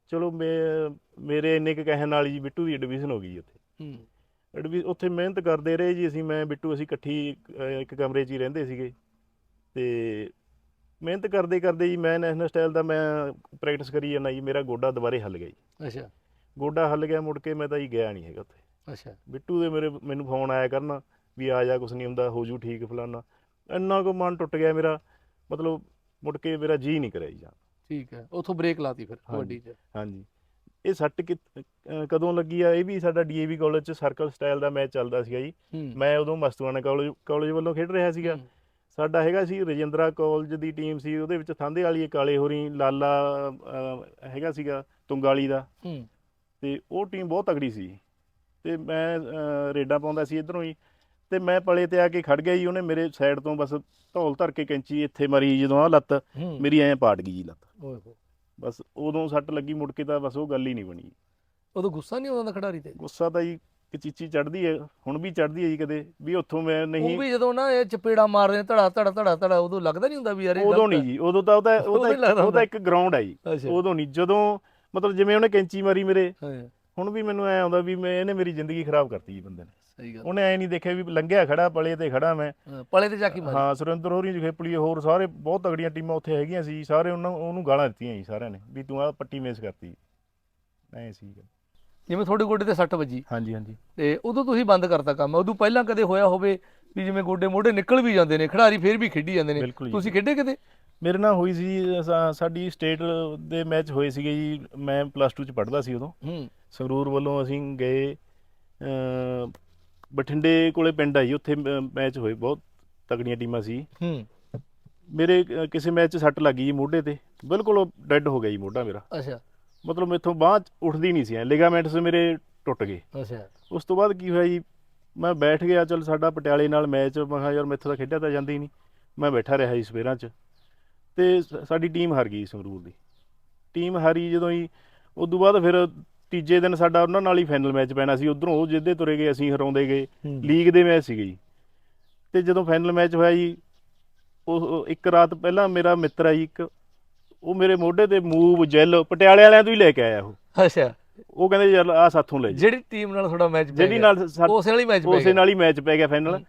Speaker 2: ਚਲੋ ਮੈਂ ਮੇਰੇ ਇੰਨੇ ਕੁ ਕਹਿਣ ਨਾਲ ਜੀ ਬਿੱਟੂ ਦੀ ਐਡਮਿਸ਼ਨ ਹੋ ਗਈ ਜੀ ਉੱਥੇ।
Speaker 1: ਹੂੰ।
Speaker 2: ਐਡਮਿ ਉੱਥੇ ਮਿਹਨਤ ਕਰਦੇ ਰਹੇ ਜੀ ਅਸੀਂ ਮੈਂ ਬਿੱਟੂ ਅਸੀਂ ਇਕੱਠੀ ਅਹ, ਇੱਕ ਕਮਰੇ 'ਚ ਹੀ ਰਹਿੰਦੇ ਸੀਗੇ। ਤੇ ਮਿਹਨਤ ਕਰਦੇ ਕਰਦੇ ਜੀ ਮੈਂ ਨੈਸ਼ਨਲ ਸਟਾਈਲ ਦਾ ਮੈਂ ਪ੍ਰੈਕਟਿਸ ਕਰੀ ਜਾਂਦਾ ਜੀ ਮੇਰਾ ਗੋਡਾ ਦੁਬਾਰੇ ਹੱਲ ਗਿਆ ਜੀ।
Speaker 1: ਅੱਛਾ।
Speaker 2: ਗੋਡਾ ਹੱਲ ਗਿਆ ਮੁੜ ਕੇ ਮੈਂ ਤਾਂ ਜੀ ਗਿਆ ਨਹੀਂ ਹੈਗਾ ਉੱਥੇ।
Speaker 1: ਅੱਛਾ।
Speaker 2: ਬਿੱਟੂ ਦੇ ਮੇਰੇ ਮੈਨੂੰ ਫੋਨ ਆਇਆ ਕਰਨਾ ਵੀ ਆ ਜਾ ਕੁਛ ਨਹੀਂ ਹੁੰਦਾ ਹੋ ਜੂ ਠੀਕ ਫਲਾਨਾ। ਇੰਨਾ ਕੁ ਮਨ ਟੁੱਟ ਗਿਆ ਮੇਰਾ ਮਤਲਬ ਮੁੜ ਕੇ ਮੇਰਾ ਜੀ ਨਹੀਂ ਕਰਿਆ ਜੀ ਜਾਣ
Speaker 1: ਠੀਕ ਹੈ ਉਥੋਂ ਬ੍ਰੇਕ ਲਾਤੀ ਫਿਰ। ਕਬੱਡੀ 'ਚ।
Speaker 2: ਹਾਂਜੀ। ਇਹ ਸੱਟ ਕਿ ਕਦੋਂ ਲੱਗੀ ਆ? ਇਹ ਵੀ ਸਾਡਾ ਡੀਏਵੀ ਕਾਲਜ ਚ ਸਰਕਲ ਸਟਾਈਲ ਦਾ ਮੈਚ ਚੱਲਦਾ ਸੀਗਾ ਜੀ। ਮੈਂ ਉਦੋਂ ਮਸਤੂਆਣਾ ਕਾਲਜ ਕਾਲਜ ਵੱਲੋਂ ਖੇਡ ਰਿਹਾ ਸੀਗਾ। ਸਾਡਾ ਹੈਗਾ ਸੀ ਰਜਿੰਦਰਾ ਕਾਲਜ ਦੀ ਟੀਮ ਸੀ ਉਹਦੇ ਵਿੱਚ ਥਾਂਦੇ ਵਾਲੀ ਕਾਲੇ ਹੋਰੀ ਲਾਲਾ ਹੈਗਾ ਸੀਗਾ ਤੁੰਗਾਲੀ ਦਾ। ਤੇ ਉਹ ਟੀਮ ਬਹੁਤ ਤਗੜੀ ਸੀ। ਤੇ ਮੈਂ ਰੇਡਾਂ ਪਾਉਂਦਾ ਸੀ ਇਧਰੋਂ ਹੀ। ਤੇ ਮੈਂ ਪਲੇ ਤੇ ਆ ਕੇ ਖੜ ਗਿਆ ਜੀ ਉਹਨੇ ਮੇਰੇ ਸਾਈਡ ਤੋਂ ਬਸ ਧੌਲ ਧਰ ਕੇ ਕੈਂਚੀ ਇੱਥੇ ਮਾਰੀ ਜਦੋਂ ਆ ਲੱਤ ਮੇਰੀ ਐਂ ਪਾਟ ਗਈ ਜੀ ਲੱਤ।
Speaker 1: ਓਏ ਹੋ।
Speaker 2: ਬਸ ਉਦੋਂ ਸੱਟ ਲੱਗੀ ਮੁੜ ਕੇ ਤਾਂ ਬਸ ਉਹ ਗੱਲ ਹੀ ਨਹੀਂ ਬਣੀ।
Speaker 1: ਉਦੋਂ ਗੁੱਸਾ ਨਹੀਂ ਆਉਂਦਾ ਖਿਡਾਰੀ ਤੇ?
Speaker 2: ਗੁੱਸਾ ਤਾਂ ਜੀ ਕਚੀਚੀ ਚੜਦੀ ਹੈ ਹੁਣ ਵੀ ਚੜਦੀ ਹੈ ਜੀ ਕਦੇ ਵੀ ਉੱਥੋਂ ਮੈਂ
Speaker 1: ਉਹ
Speaker 2: ਨਹੀਂ
Speaker 1: ਵੀ ਜਦੋਂ ਨਾ ਇਹ ਚਪੇੜਾ ਮਾਰਦੇ ਧੜਾ ਧੜਾ ਧੜਾ ਧੜਾ ਉਦੋਂ ਲੱਗਦਾ ਨਹੀਂ ਹੁੰਦਾ ਵੀ ਯਾਰ ਇਹ
Speaker 2: ਉਦੋਂ ਨਹੀਂ। ਜੀ ਉਦੋਂ ਤਾਂ ਉਹਦਾ ਉਹਦਾ ਉਹਦਾ
Speaker 1: ਹੁੰਦਾ।
Speaker 2: ਇੱਕ ਗਰਾਊਂਡ ਹੈ ਜੀ। ਉਦੋਂ ਨਹੀਂ ਜਦੋਂ ਮਤਲਬ ਜਿਵੇਂ ਉਹਨੇ ਕੈਂਚੀ ਮਾਰੀ ਮੇਰੇ ਹੁਣ ਵੀ ਮੈਨੂੰ ਐ ਆਉਂਦਾ ਵੀ ਮੈਂ ਇਹਨੇ ਮੇਰੀ ਜ਼ਿੰਦਗੀ ਖਰਾਬ ਕਰਤੀ ਜੀ ਬੰਦੇ ਨੇ।
Speaker 1: ਸਹੀ ਗੱਲ।
Speaker 2: ਉਹਨੇ ਐ ਨਹੀਂ ਦੇਖਿਆ ਵੀ ਲੰਘਿਆ ਖੜਾ ਪਲੇ ਤੇ ਖੜਾ ਮੈਂ।
Speaker 1: ਪਲੇ ਤੇ ਜਾ ਕੇ ਮਾਰੀ।
Speaker 2: ਹਾਂ ਸੁਰਿੰਦਰ ਹੋਰੀ ਖੇਪਲੀ ਹੋਰ ਸਾਰੇ ਬਹੁਤ ਤਗੜੀਆਂ ਟੀਮਾਂ ਉੱਥੇ ਹੈਗੀਆਂ ਸੀ। ਸਾਰੇ ਉਹਨਾਂ ਉਹਨੂੰ ਗਾਲਾਂ ਦਿੱਤੀਆਂ ਜੀ ਸਾਰਿਆਂ ਨੇ ਵੀ ਤੂੰ ਆ ਪੱਟੀ ਮੇਸ ਕਰਤੀ। ਐ ਸੀ।
Speaker 1: ਜਿਵੇਂ ਤੁਹਾਡੇ ਗੋਡੇ ਤੇ ਸੱਟ ਵੱਜੀ।
Speaker 2: ਹਾਂਜੀ ਹਾਂਜੀ।
Speaker 1: ਤੇ ਉਦੋਂ ਤੁਸੀਂ ਬੰਦ ਕਰਤਾ ਕੰਮ। ਉਦੋਂ ਪਹਿਲਾਂ ਕਦੇ ਹੋਇਆ ਹੋਵੇ ਵੀ ਜਿਵੇਂ ਗੋਡੇ ਮੋਢੇ ਨਿਕਲ ਵੀ ਜਾਂਦੇ ਨੇ ਖਿਡਾਰੀ ਫੇਰ ਵੀ ਖੇਡੀ ਜਾਂਦੇ ਨੇ। ਤੁਸੀਂ ਖੇਡੇ ਕਿਤੇ
Speaker 2: ਮੇਰੇ ਨਾਲ ਹੋਈ ਸੀ ਸਾਡੀ ਸਟੇਟ ਦੇ ਮੈਚ ਹੋਏ ਸੀਗੇ ਜੀ। ਮੈਂ ਪਲੱਸ 2 ਚ ਪੜ੍ਹਦਾ ਸੀ ਉਦੋਂ।
Speaker 1: ਹੂੰ।
Speaker 2: ਸੰਗਰੂਰ ਵੱਲੋਂ ਅਸੀਂ ਗਏ ਬਠਿੰਡੇ ਕੋਲੇ ਪਿੰਡ ਆ ਜੀ ਉੱਥੇ ਮੈਚ ਹੋਏ ਬਹੁਤ ਤਗੜੀਆਂ ਟੀਮਾਂ ਸੀ।
Speaker 1: ਹੂੰ।
Speaker 2: ਮੇਰੇ ਕਿਸੇ ਮੈਚ 'ਚ ਸੱਟ ਲੱਗੀ ਜੀ ਮੋਢੇ ਤੇ ਬਿਲਕੁਲ ਡੈੱਡ ਹੋ ਗਿਆ ਜੀ ਮੋਢਾ ਮੇਰਾ।
Speaker 1: ਅੱਛਾ।
Speaker 2: ਮਤਲਬ ਮੇਥੋਂ ਬਾਂਹ ਉੱਠਦੀ ਨਹੀਂ ਸੀ ਐ ਲਿਗਾਮੈਂਟਸ ਮੇਰੇ ਟੁੱਟ ਗਏ।
Speaker 1: ਅੱਛਾ।
Speaker 2: ਉਸ ਤੋਂ ਬਾਅਦ ਕੀ ਹੋਇਆ ਜੀ ਮੈਂ ਬੈਠ ਗਿਆ ਚਲ ਸਾਡਾ ਪਟਿਆਲੇ ਨਾਲ ਮੈਚ ਮੈਂ ਕਿਹਾ ਯਾਰ ਮੈਥੋਂ ਤਾਂ ਖੇਡਿਆ ਤਾਂ ਜਾਂਦਾ ਨਹੀਂ। ਮੈਂ ਬੈਠਾ ਰਿਹਾ ਜੀ ਸਵੇਰਾਂ 'ਚ ਤੇ ਸਾਡੀ ਟੀਮ ਹਾਰ ਗਈ ਸੰਗਰੂਰ ਦੀ। ਟੀਮ ਹਾਰੀ ਜਦੋਂ ਹੀ ਉਸ ਤੋਂ ਬਾਅਦ ਫਿਰ ਤੀਜੇ ਦਿਨ ਸਾਡਾ ਉਹਨਾਂ ਨਾਲ ਹੀ ਫਾਈਨਲ ਮੈਚ ਪੈਣਾ ਸੀ ਉਧਰੋਂ ਉਹ ਜਿੱਦੇ ਤੁਰੇ ਗਏ ਅਸੀਂ ਹਰਾਉਂਦੇ ਗਏ। ਲੀਗ ਦੇ ਮੈਚ ਸੀਗੇ ਜੀ। ਤੇ ਜਦੋਂ ਫਾਈਨਲ ਮੈਚ ਹੋਇਆ ਜੀ ਉਹ ਇੱਕ ਰਾਤ ਪਹਿਲਾਂ ਮੇਰਾ ਮਿੱਤਰ ਆ ਜੀ ਇੱਕ ਉਹ ਮੇਰੇ ਮੋਢੇ ਤੇ ਮੂਵ ਜੈਲ ਪਟਿਆਲੇ ਵਾਲਿਆਂ ਤੋਂ ਹੀ ਲੈ ਕੇ ਆਇਆ ਉਹ।
Speaker 1: ਅੱਛਾ।
Speaker 2: ਉਹ ਕਹਿੰਦੇ ਯਾਰ ਆ ਸਾਥੋਂ ਲੈ ਜੀ
Speaker 1: ਜਿਹੜੀ ਟੀਮ ਨਾਲ ਤੁਹਾਡਾ ਮੈਚ ਪੈ
Speaker 2: ਜਿਹੜੀ ਨਾਲ
Speaker 1: ਉਸੇ ਨਾਲ ਹੀ ਮੈਚ ਪੈ
Speaker 2: ਉਸੇ
Speaker 1: ਗਿਆ।
Speaker 2: ਨਾਲ ਹੀ ਮੈਚ ਪੈ ਗਿਆ ਫਾਈਨਲ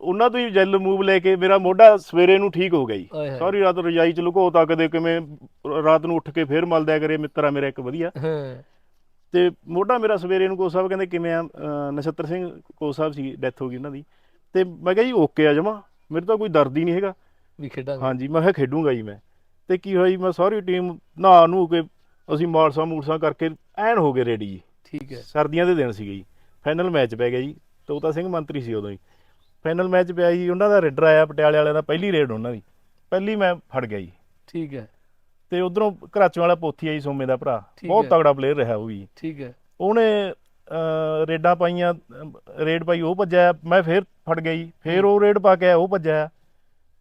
Speaker 2: ਉਹਨਾਂ ਤੋਂ ਹੀ ਜੈਲ ਮੂਵ ਲੈ ਕੇ ਮੇਰਾ ਮੋਢਾ ਸਵੇਰੇ ਨੂੰ ਠੀਕ ਹੋ ਗਿਆ ਜੀ। ਸਾਰੀ ਰਾਤ ਰਜਾਈ ਚ ਲੁਕੋ ਤਾਂ ਕਦੇ ਕਿਵੇਂ ਰਾਤ ਨੂੰ ਉੱਠ ਕੇ ਫੇਰ ਮਲਦਿਆ ਕਰੇ ਮਿੱਤਰ ਆ ਮੇਰਾ ਇੱਕ ਵਧੀਆ।
Speaker 1: ਹਾਂ।
Speaker 2: ਤੇ ਮੋਢਾ ਮੇਰਾ ਸਵੇਰੇ ਨੂੰ ਕੋ ਸਾਹਿਬ ਕਹਿੰਦੇ ਕਿਵੇਂ ਆ? ਨਛੱਤਰ ਸਿੰਘ ਕੋ ਸਾਹਿਬ ਸੀ ਡੈਥ ਹੋ ਗਈ ਉਹਨਾਂ ਦੀ। ਤੇ ਮੈਂ ਕਿਹਾ ਜੀ ਓਕੇ ਆ ਜਮਾ ਮੇਰੇ ਤਾਂ ਕੋਈ ਦਰਦ ਹੀ ਨਹੀਂ ਹੈਗਾ।
Speaker 1: ਵੀ ਖੇਡਾਂਗੇ।
Speaker 2: ਹਾਂਜੀ ਮੈਂ ਕਿਹਾ ਖੇਡੂੰਗਾ ਜੀ ਮੈਂ। ਤੇ ਕੀ ਜੀ ਮੈਂ ਸਾਰੀ ਟੀਮ ਨਹਾ ਨੂੰ ਕੇ ਅਸੀਂ ਮਾਰਸਾ ਮੂਰਸਾ ਕਰਕੇ ਐਨ ਹੋ ਗਏ ਰੈਡੀ ਜੀ।
Speaker 1: ਠੀਕ ਹੈ।
Speaker 2: ਸਰਦੀਆਂ ਦੇ ਦਿਨ ਸੀਗੇ ਜੀ। ਫਾਈਨਲ ਮੈਚ ਪੈ ਗਿਆ ਜੀ। ਤੋਤਾ ਸਿੰਘ ਮੰਤਰੀ ਸੀ ਉਦੋਂ ਹੀ ਫਾਈਨਲ ਮੈਚ ਪਿਆ ਜੀ ਉਹਨਾਂ ਦਾ ਰੇਡਰ ਆਇਆ ਪਟਿਆਲੇ ਵਾਲਿਆਂ ਦਾ ਪਹਿਲੀ ਰੇਡ ਉਹਨਾਂ ਦੀ। ਪਹਿਲੀ ਮੈਂ ਫੜ ਗਿਆ ਜੀ।
Speaker 1: ਠੀਕ ਹੈ।
Speaker 2: ਤੇ ਉਧਰੋਂ ਘਰਾਚੋਂ ਵਾਲਾ ਪੋਥੀ ਆਈ ਸੋਮੇ ਦਾ ਭਰਾ।
Speaker 1: ਠੀਕ
Speaker 2: ਬਹੁਤ
Speaker 1: ਹੈ।
Speaker 2: ਤਗੜਾ ਪਲੇਅਰ ਰਿਹਾ ਉਹ ਵੀ।
Speaker 1: ਠੀਕ ਹੈ।
Speaker 2: ਉਹਨੇ ਅਹ, ਰੇਡਾਂ ਪਾਈਆਂ ਅਮ, ਰੇਡ ਪਾਈ ਉਹ ਭੱਜਿਆ। ਮੈਂ ਫੇਰ ਫੜ ਜੀ। ਫੇਰ ਉਹ ਰੇਡ ਪਾ ਕੇ ਆਇਆ ਉਹ ਭੱਜਿਆ।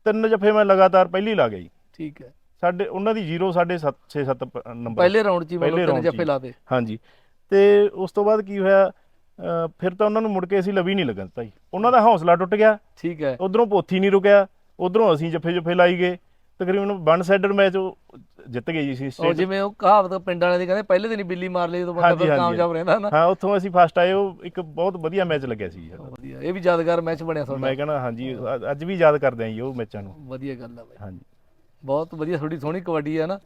Speaker 2: ਤਿੰਨ ਜੱਫੇ ਮੈਂ ਲਗਾਤਾਰ ਪਹਿਲੀ ਲਾ ਜੀ।
Speaker 1: ਠੀਕ ਹੈ।
Speaker 2: ਸਾਡੇ ਉਹਨਾਂ ਦੀ 0 ਸਾਡੇ 7 6 7 ਨੰਬਰ
Speaker 1: ਪਹਿਲੇ ਰਾਉਂਡ 'ਚ ਹੀ
Speaker 2: ਪਹਿਲੇ
Speaker 1: ਮਤਲਬ ਤਿੰਨ
Speaker 2: round 'ਚ ਹੀ।
Speaker 1: ਜੱਫੇ ਲਾਤੇ।
Speaker 2: ਹਾਂਜੀ। ਤੇ ਉਸ ਤੋਂ ਬਾਅਦ ਕੀ ਹੋਇਆ ਅਹ, ਫਿਰ ਤਾਂ ਉਹਨਾਂ ਨੂੰ ਮੁੜ ਕੇ ਅਸੀਂ ਲਵੀ ਨਹੀਂ ਲੱਗਣ ਦਿੱਤਾ ਜੀ। ਉਹਨਾਂ ਦਾ ਹੌਸਲਾ ਟੁੱਟ ਗਿਆ।
Speaker 1: ਠੀਕ ਹੈ।
Speaker 2: ਉਧਰੋਂ ਪੋਥੀ ਨਹੀਂ ਰੁਕਿਆ। ਉਧਰੋਂ ਅਸੀਂ ਜੱਫੇ ਜੱਫੇ ਲਾਈ ਗਏ। ਤਕਰੀਬਨ ਵਨ ਸਾਈਡਡ ਮੈਚ ਉਹ ਜਿੱਤ ਗਏ ਜੀ ਸੀ
Speaker 1: ਉਹ ਜਿਵੇਂ ਉਹ ਕਹਾਵਤ ਪਿੰਡ ਵਾਲਿਆਂ ਦੀ ਕਹਿੰਦੇ ਪਹਿਲੇ ਦਿਨ ਹੀ ਬਿੱਲੀ ਮਾਰ ਲਈ ਜਦੋਂ ਬੰਦਾ ਫਿਰ। ਕਾਮਯਾਬ ਰਹਿੰਦਾ ਨਾ।
Speaker 2: ਹਾਂ ਉੱਥੋਂ ਅਸੀਂ ਫਸਟ ਆਏ ਉਹ ਇੱਕ ਬਹੁਤ ਵਧੀਆ ਮੈਚ ਲੱਗਿਆ ਸੀ ਜੀ।
Speaker 1: ਵਧੀਆ। ਇਹ ਵੀ ਯਾਦਗਾਰ ਮੈਚ ਬਣਿਆ ਤੁਹਾਡਾ।
Speaker 2: ਮੈਂ ਕਹਿੰਦਾ ਹਾਂਜੀ ਅੱਜ ਵੀ ਯਾਦ ਕਰਦੇ ਆਂ ਜੀ ਉਹ ਮੈਚਾਂ ਨੂੰ।
Speaker 1: ਵਧੀਆ ਗੱਲ ਆ ਬਾਈ।
Speaker 2: ਹਾਂਜੀ।
Speaker 1: ਬਹੁਤ ਵਧੀਆ ਥੋੜੀ ਸੋਹਣੀ ਕਬੱਡੀ ਹੈ ਨਾ।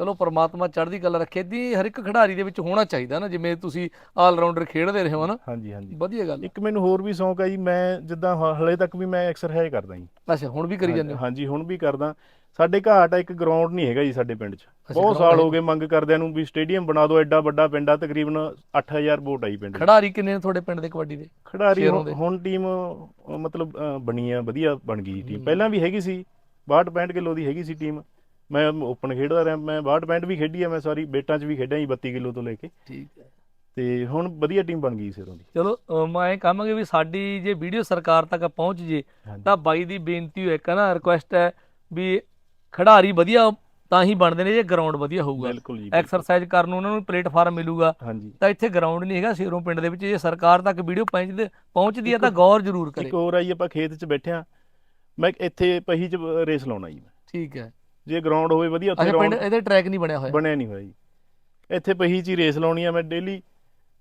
Speaker 1: ਚਲੋ ਪ੍ਰਮਾਤਮਾ ਚੜ੍ਹਦੀ ਕਲਾ ਰੱਖੇ ਦੀ ਹਰ ਇੱਕ ਖਿਡਾਰੀ ਦੇ ਵਿੱਚ ਹੋਣਾ ਚਾਹੀਦਾ ਨਾ ਜਿਵੇਂ ਤੁਸੀਂ ਆਲ ਰਾਊਂਡਰ ਖੇਡਦੇ ਰਹੇ ਹੋ ਨਾ
Speaker 2: ਹਾਂਜੀ ਹਾਂਜੀ।
Speaker 1: ਵਧੀਆ ਗੱਲ
Speaker 2: ਇੱਕ ਮੈਨੂੰ ਹੋਰ ਵੀ ਸ਼ੌਂਕ ਹੈ ਜੀ ਮੈਂ ਜਿੱਦਾਂ ਹ- ਹਲੇ ਤੱਕ ਵੀ ਮੈਂ ਐਕਸਰਸਾਈਜ਼ ਕਰਦਾ ਜੀ।
Speaker 1: ਅੱਛਾ ਹੁਣ ਵੀ ਕਰੀ ਜਾਂਦੇ ਹੋ?
Speaker 2: ਹਾਂਜੀ ਹੁਣ ਵੀ ਕਰਦਾ। ਸਾਡੇ ਘਾਟ ਆ ਇੱਕ ਗਰਾਊਂਡ ਨਹੀਂ ਹੈਗਾ ਜੀ ਸਾਡੇ ਪਿੰਡ 'ਚ। ਬਹੁਤ
Speaker 1: ground
Speaker 2: ਸਾਲ
Speaker 1: ਹੈ।
Speaker 2: ਗਏ ਮੰਗ ਕਰਦਿਆਂ ਨੂੰ ਵੀ ਸਟੇਡੀਅਮ ਬਣਾ ਦਿਓ ਐਡਾ ਵੱਡਾ ਪਿੰਡ ਆ ਤਕਰੀਬਨ 8000 ਵੋਟ ਆਈ ਪਿੰਡ 'ਚ।
Speaker 1: ਖਿਡਾਰੀ ਕਿੰਨੇ ਨੇ ਤੁਹਾਡੇ ਪਿੰਡ ਦੇ ਕਬੱਡੀ ਦੇ?
Speaker 2: ਖਿਡਾਰੀ
Speaker 1: ਸ਼ੇਰੋਂ
Speaker 2: ਹੁਣ-
Speaker 1: ਦੇ।
Speaker 2: ਹੁਣ ਟੀਮ ਮਤਲਬ ਅ, ਬਣੀ ਆ ਵਧੀਆ ਬਣ ਗਈ ਟੀਮ ਪਹਿਲਾਂ ਵੀ ਹੈਗੀ ਸੀ 62 65 ਕਿਲੋ ਦੀ ਹੈਗੀ ਸੀ ਟੀਮ ਮੈਂ ਓਪਨ ਖੇਡਦਾ ਰਿਹਾ ਮੈਂ 62 65 ਵੀ ਖੇਡੀ ਆ ਮੈਂ ਸਾਰੀ ਬੇਟਾਂ 'ਚ ਵੀ ਖੇਡਿਆ ਜੀ 32 ਕਿਲੋ ਤੋਂ ਲੈ ਕੇ।
Speaker 1: ਠੀਕ ਹੈ।
Speaker 2: ਤੇ ਹੁਣ ਵਧੀਆ ਟੀਮ ਬਣ ਗਈ ਸਿਰੋਂ ਦੀ।
Speaker 1: ਚਲੋ ਮੈਂ ਇਹ ਕਹਾਂਗੇ ਵੀ ਸਾਡੀ ਜੇ ਵੀਡੀਓ ਸਰਕਾਰ ਤੱਕ ਪਹੁੰਚ ਜੇ। ਤਾਂ ਬਾਈ ਦੀ ਬੇਨਤੀ ਹੋਏ ਨਾ ਰਿਕੁਐਸਟ ਹੈ ਵੀ ਖਿਡਾਰੀ ਵਧੀਆ ਤਾਂ ਹੀ ਬਣਦੇ ਨੇ ਜੇ ਗਰਾਊਂਡ ਵਧੀਆ ਹੋਊਗਾ। ਐਕਸਰਸਾਈਜ਼ ਕਰਨ ਨੂੰ ਉਹਨਾਂ ਨੂੰ ਪਲੇਟਫਾਰਮ ਮਿਲੂਗਾ। ਤਾਂ ਇੱਥੇ ਗਰਾਊਂਡ ਨਹੀਂ ਹੈਗਾ ਸ਼ੇਰੋਂ ਪਿੰਡ ਦੇ ਵਿੱਚ ਜੇ ਸਰਕਾਰ ਤੱਕ ਵੀਡੀਓ ਪਹੁੰਚਦੀ ਪਹੁੰਚਦੀ ਹੈ ਤਾਂ ਗੌਰ ਜ਼ਰੂਰ ਕਰੇ।
Speaker 2: ਇੱਕ ਹੋਰ ਆਈ ਆਪਾਂ ਖੇਤ 'ਚ ਬੈਠਿਆ ਮੈਂ ਇੱਥੇ ਪਹੀ 'ਚ ਰੇਸ ਲਾਉਣਾ ਜੀ
Speaker 1: ਠੀਕ ਹੈ।
Speaker 2: ਜੇ ਗਰਾਊਂਡ ਹੋਵੇ ਵਧੀਆ ਉੱਥੇ
Speaker 1: ਅੱਛਾ ਪਿੰਡ ਇਹਦੇ ਟਰੈਕ ਨਹੀਂ ਬਣਿਆ ਹੋਇਆ?
Speaker 2: ਬਣਿਆ ਨਹੀਂ ਹੋਇਆ ਜੀ। ਇੱਥੇ ਪਹੀ 'ਚ ਹੀ ਰੇਸ ਲਾਉਣੀ ਆ ਮੈਂ ਡੇਲੀ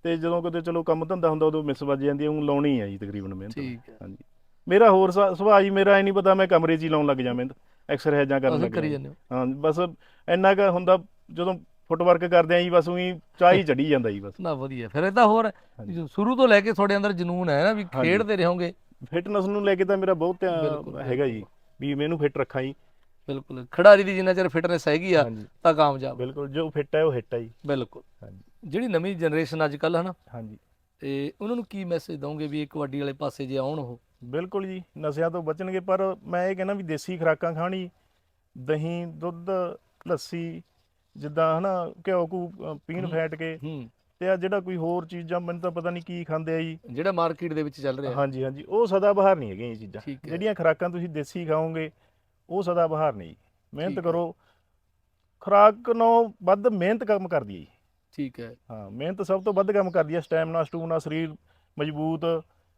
Speaker 2: ਤੇ ਜਦੋਂ ਕਦੇ ਚਲੋ ਕੰਮ ਧੰਦਾ ਹੁੰਦਾ ਉਦੋਂ ਮਿਸ ਵੱਜ ਜਾਂਦੀ ਉਹ ਲਾਉਣੀ ਆ ਜੀ ਤਕਰੀਬਨ ਮਿਹਨਤ
Speaker 1: ਠੀਕ ਹੈ।
Speaker 2: ਹਾਂਜੀ। ਮੇਰਾ ਹੋਰ ਸੁਭਾ- ਸੁਭਾਅ ਜੀ ਮੇਰਾ ਐ ਨਹੀਂ ਪਤਾ ਮੈਂ ਕਮਰੇ 'ਚ ਹੀ ਲਾਉਣ ਲੱਗ ਜਾਵਾਂ ਐਕਸਰਸਾਈਜ਼ਾਂ ਕਰਨ
Speaker 1: ਅਸੀਂ
Speaker 2: ਲੱਗ
Speaker 1: ਕਰੀ ਜਾਂਦੇ ਹੋ।
Speaker 2: ਹਾਂ ਬਸ ਇੰਨਾ ਕੁ ਹੁੰਦਾ ਜਦੋਂ ਫੁੱਟਵਰਕ ਕਰਦੇ ਆ ਜੀ ਬਸ ਉਹੀ ਚਾਹ ਹੀ ਚੜੀ ਜਾਂਦਾ ਜੀ ਬਸ।
Speaker 1: ਨਾ ਵਧੀਆ ਫਿਰ ਇਹ ਤਾਂ ਹੋਰ
Speaker 2: ਹਾਂਜੀ।
Speaker 1: ਸ਼ੁਰੂ ਤੋਂ ਲੈ ਕੇ ਤੁਹਾਡੇ ਅੰਦਰ ਜਨੂਨ ਹੈ ਨਾ ਵੀ
Speaker 2: ਹਾਂਜੀ।
Speaker 1: ਖੇਡਦੇ ਰਹੋਗੇ।
Speaker 2: ਫਿਟਨੈਸ ਨੂੰ ਲੈ ਕੇ ਤਾਂ ਮੇਰਾ ਬਹੁਤ
Speaker 1: ਬਿਲਕੁਲ,
Speaker 2: ਹੈਗਾ ਜੀ ਵੀ ਮੈਨੂੰ ਫਿਟ ਰੱਖਾਂ ਜੀ।
Speaker 1: ਬਿਲਕੁਲ। ਖਿਡਾਰੀ ਦੀ ਜਿੰਨਾ ਚਿਰ ਫਿਟਨੈਸ ਹੈਗੀ ਆ
Speaker 2: ਹਾਂਜੀ।
Speaker 1: ਤਾਂ ਕਾਮਯਾਬ।
Speaker 2: ਬਿਲਕੁਲ ਜੋ ਫਿੱਟ ਹੈ ਉਹ ਹਿੱਟ ਹੈ ਜੀ।
Speaker 1: ਬਿਲਕੁਲ।
Speaker 2: ਹਾਂਜੀ।
Speaker 1: ਜਿਹੜੀ ਨਵੀਂ ਜਨਰੇਸ਼ਨ ਅੱਜ ਕੱਲ ਹਨਾ
Speaker 2: ਹਾਂਜੀ।
Speaker 1: ਤੇ ਉਹਨਾਂ ਨੂੰ ਕੀ ਮੈਸੇਜ ਦਵੋਗੇ ਵੀ ਇਹ ਕਬੱਡੀ ਵਾਲੇ ਪਾਸੇ ਜੇ ਆਉਣ ਉਹ?
Speaker 2: ਬਿਲਕੁਲ ਜੀ ਨਸ਼ਿਆਂ ਤੋਂ ਬਚਣਗੇ ਪਰ ਮੈਂ ਇਹ ਕਹਿੰਦਾ ਵੀ ਦੇਸੀ ਖੁਰਾਕਾਂ ਖਾਣੀ ਦਹੀਂ ਦੁੱਧ ਲੱਸੀ ਜਿੱਦਾਂ ਹਨਾ ਘਿਓ ਅ, ਪੀਣ
Speaker 1: ਹੂੰ।
Speaker 2: ਫੈਟ ਕੇ
Speaker 1: ਹੂੰ।
Speaker 2: ਤੇ ਆ ਜਿਹੜਾ ਕੋਈ ਹੋਰ ਚੀਜ਼ਾਂ ਮੈਨੂੰ ਤਾਂ ਪਤਾ ਨਹੀਂ ਕੀ ਖਾਂਦੇ ਆ ਜੀ।
Speaker 1: ਜਿਹੜਾ ਮਾਰਕੀਟ ਦੇ ਵਿੱਚ ਚੱਲ ਰਿਹਾ।
Speaker 2: ਹਾਂਜੀ ਹਾਂਜੀ ਉਹ ਸਦਾ ਬਹਾਰ ਨਹੀਂ ਹੈਗੀਆਂ ਇਹ ਚੀਜ਼ਾਂ।
Speaker 1: ਠੀਕ ਹੈ।
Speaker 2: ਜਿਹੜੀਆਂ ਖੁਰਾਕਾਂ ਤੁਸੀਂ ਦੇਸੀ ਖਾਓਗੇ ਉਹ ਸਦਾ ਬਹਾਰ ਨਹੀਂ। ਮਿਹਨਤ
Speaker 1: ਹੈ।
Speaker 2: ਕਰੋ। ਖੁਰਾਕ ਨਾਲੋਂ ਵੱਧ ਮਿਹਨਤ ਕੰਮ ਕਰਦੀ ਹੈ ਜੀ।
Speaker 1: ਠੀਕ ਹੈ।
Speaker 2: ਹਾਂ ਮਿਹਨਤ ਸਭ ਤੋਂ ਵੱਧ ਕੰਮ ਕਰਦੀ ਹੈ। ਸਟੈਮਿਨਾ ਸਟੂਮਨਾ ਸਰੀਰ ਮਜ਼ਬੂਤ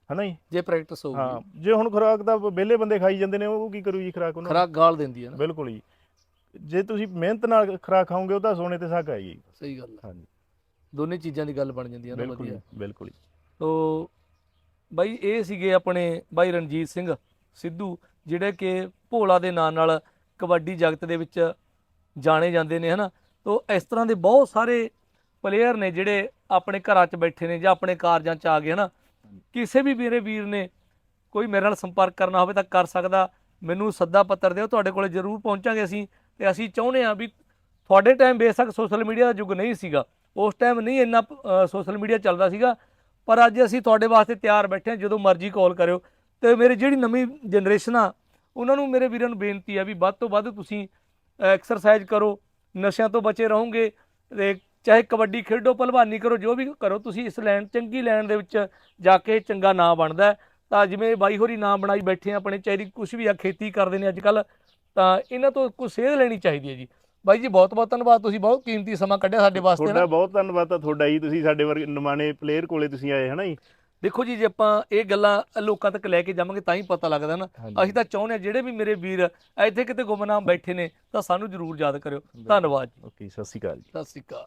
Speaker 2: ਹਨਾ ਜੀ?
Speaker 1: ਜੇ ਪ੍ਰੈਕਟਿਸ
Speaker 2: ਹਾਂ
Speaker 1: ਹੋਊਗੀ
Speaker 2: ਜੇ ਹੁਣ ਖੁਰਾਕ ਤਾਂ ਵਿਹਲੇ ਬੰਦੇ ਖਾਈ ਜਾਂਦੇ ਨੇ ਉਹ ਕੀ ਕਰੂ ਜੀ ਖੁਰਾਕ ਉਹਨਾਂ ਨੂੰ?
Speaker 1: ਖਰਾਕ ਗਾਲ ਦਿੰਦੀ ਹੈ ਨਾ।
Speaker 2: ਬਿਲਕੁਲ ਜੀ। ਜੇ ਤੁਸੀਂ ਮਿਹਨਤ ਨਾਲ ਖੁਰਾਕ ਖਾਓਗੇ ਉਹ ਤਾਂ ਸੋਨੇ ਤੇ ਹੈ ਜੀ।
Speaker 1: ਸਹੀ ਗੱਲ ਹੈ।
Speaker 2: ਹਾਂਜੀ।
Speaker 1: ਦੋਨੇ ਚੀਜ਼ਾਂ ਦੀ ਗੱਲ ਬਣ ਜਾਂਦੀ ਹੈ ਨਾ
Speaker 2: ਬਿਲਕੁਲ
Speaker 1: ਵਧੀਆ।
Speaker 2: ਬਿਲਕੁਲ ਜੀ।
Speaker 1: ਤੋ ਬਾਈ ਇਹ ਸੀਗੇ ਆਪਣੇ ਬਾਈ ਰਣਜੀਤ ਸਿੰਘ ਸਿੱਧੂ ਜਿਹੜੇ ਕਿ ਭੋਲਾ ਦੇ ਨਾਂ ਨਾਲ ਕਬੱਡੀ ਜਗਤ ਦੇ ਵਿੱਚ ਜਾਣੇ ਜਾਂਦੇ ਨੇ, ਹਨਾ? ਤੋ ਇਸ ਤਰ੍ਹਾਂ ਦੇ ਬਹੁਤ ਸਾਰੇ ਪਲੇਅਰ ਨੇ ਜਿਹੜੇ ਆਪਣੇ ਘਰਾਂ 'ਚ ਬੈਠੇ ਨੇ ਜਾਂ ਆਪਣੇ ਕਾਰਜਾਂ 'ਚ ਆ ਗਏ, ਹਨਾ? ਕਿਸੇ ਵੀ ਮੇਰੇ ਵੀਰ ਨੇ ਕੋਈ ਮੇਰੇ ਨਾਲ ਸੰਪਰਕ ਕਰਨਾ ਹੋਵੇ ਤਾਂ ਕਰ ਸਕਦਾ। ਮੈਨੂੰ ਸੱਦਾ ਪੱਤਰ ਦਿਓ, ਤੁਹਾਡੇ ਕੋਲੇ ਜ਼ਰੂਰ ਪਹੁੰਚਾਂਗੇ ਅਸੀਂ ਤੇ ਅਸੀਂ ਚਾਹੁੰਦੇ ਹਾਂ ਵੀ ਤੁਹਾਡੇ ਟਾਈਮ ਬੇਸ਼ੱਕ ਸੋਸ਼ਲ ਮੀਡੀਆ ਦਾ ਯੁੱਗ ਨਹੀਂ ਸੀਗਾ। ਉਸ ਟਾਈਮ ਨਹੀਂ ਇੰਨਾ ਸੋਸ਼ਲ ਮੀਡੀਆ ਚੱਲਦਾ ਸੀਗਾ, ਪਰ ਅੱਜ ਅਸੀਂ ਤੁਹਾਡੇ ਵਾਸਤੇ ਤਿਆਰ ਬੈਠੇ ਹਾਂ, ਜਦੋਂ ਮਰਜ਼ੀ ਕਾਲ ਕਰਿਓ। ਤੇ ਮੇਰੀ ਜਿਹੜੀ ਨਵੀਂ ਜਨਰੇਸ਼ਨ ਆ ਉਹਨਾਂ ਨੂੰ ਮੇਰੇ ਵੀਰਾਂ ਨੂੰ ਬੇਨਤੀ ਆ ਵੀ ਵੱਧ ਤੋਂ ਵੱਧ ਤੁਸੀਂ ਐਕਸਰਸਾਈਜ਼ ਕਰੋ ਨਸ਼ਿਆਂ ਤੋਂ ਬਚੇ ਰਹੋਗੇ ਤੇ ਚਾਹੇ ਕਬੱਡੀ ਖੇਡੋ ਭਲਵਾਨੀ ਕਰੋ ਜੋ ਵੀ ਕਰੋ ਤੁਸੀਂ ਇਸ ਲਾਈਨ ਚੰਗੀ ਲਾਈਨ ਦੇ ਵਿੱਚ ਜਾ ਕੇ ਚੰਗਾ ਨਾਂ ਬਣਦਾ। ਤਾਂ ਜਿਵੇਂ ਬਾਈ ਹੋਰੀ ਨਾਂ ਬਣਾਈ ਬੈਠੇ ਆਪਣੇ ਚਾਹੀਦੀ ਕੁਝ ਵੀ ਆ ਖੇਤੀ ਕਰਦੇ ਨੇ ਅੱਜ ਕੱਲ ਤਾਂ ਇਹਨਾਂ ਤੋਂ ਕੁਝ ਸੇਧ ਲੈਣੀ ਚਾਹੀਦੀ ਹੈ ਜੀ। ਬਾਈ ਜੀ ਬਹੁਤ ਬਹੁਤ ਧੰਨਵਾਦ ਤੁਸੀਂ ਬਹੁਤ ਕੀਮਤੀ ਸਮਾਂ ਕੱਢਿਆ ਸਾਡੇ ਵਾਸਤੇ
Speaker 2: ਤੁਹਾਡਾ ਬਹੁਤ ਧੰਨਵਾਦ ਆ ਤੁਹਾਡਾ ਜੀ ਤੁਸੀਂ ਸਾਡੇ ਵਰਗੇ ਨਿਮਾਣੇ ਪਲੇਅਰ ਕੋਲੇ ਤੁਸੀਂ ਆਏ ਹਨਾ ਜੀ?
Speaker 1: ਦੇਖੋ ਜੀ ਜੇ ਆਪਾਂ ਇਹ ਗੱਲਾਂ ਲੋਕਾਂ ਤੱਕ ਲੈ ਕੇ ਜਾਵਾਂਗੇ ਤਾਂ ਹੀ ਪਤਾ ਲੱਗਦਾ ਨਾ। ਅਸੀਂ ਤਾਂ ਚਾਹੁੰਦੇ ਹਾਂ ਜਿਹੜੇ ਵੀ ਮੇਰੇ ਵੀਰ ਇੱਥੇ ਕਿਤੇ ਗੁੰਮਨਾਮ ਬੈਠੇ ਨੇ ਤਾਂ ਸਾਨੂੰ ਜ਼ਰੂਰ ਯਾਦ ਕਰਿਓ। ਧੰਨਵਾਦ ਜੀ।
Speaker 2: ਓਕੇ ਸਤਿ ਸ਼੍ਰੀ ਅਕਾਲ ਜੀ।
Speaker 1: ਸਤਿ ਸ਼੍ਰੀ ਅਕਾਲ।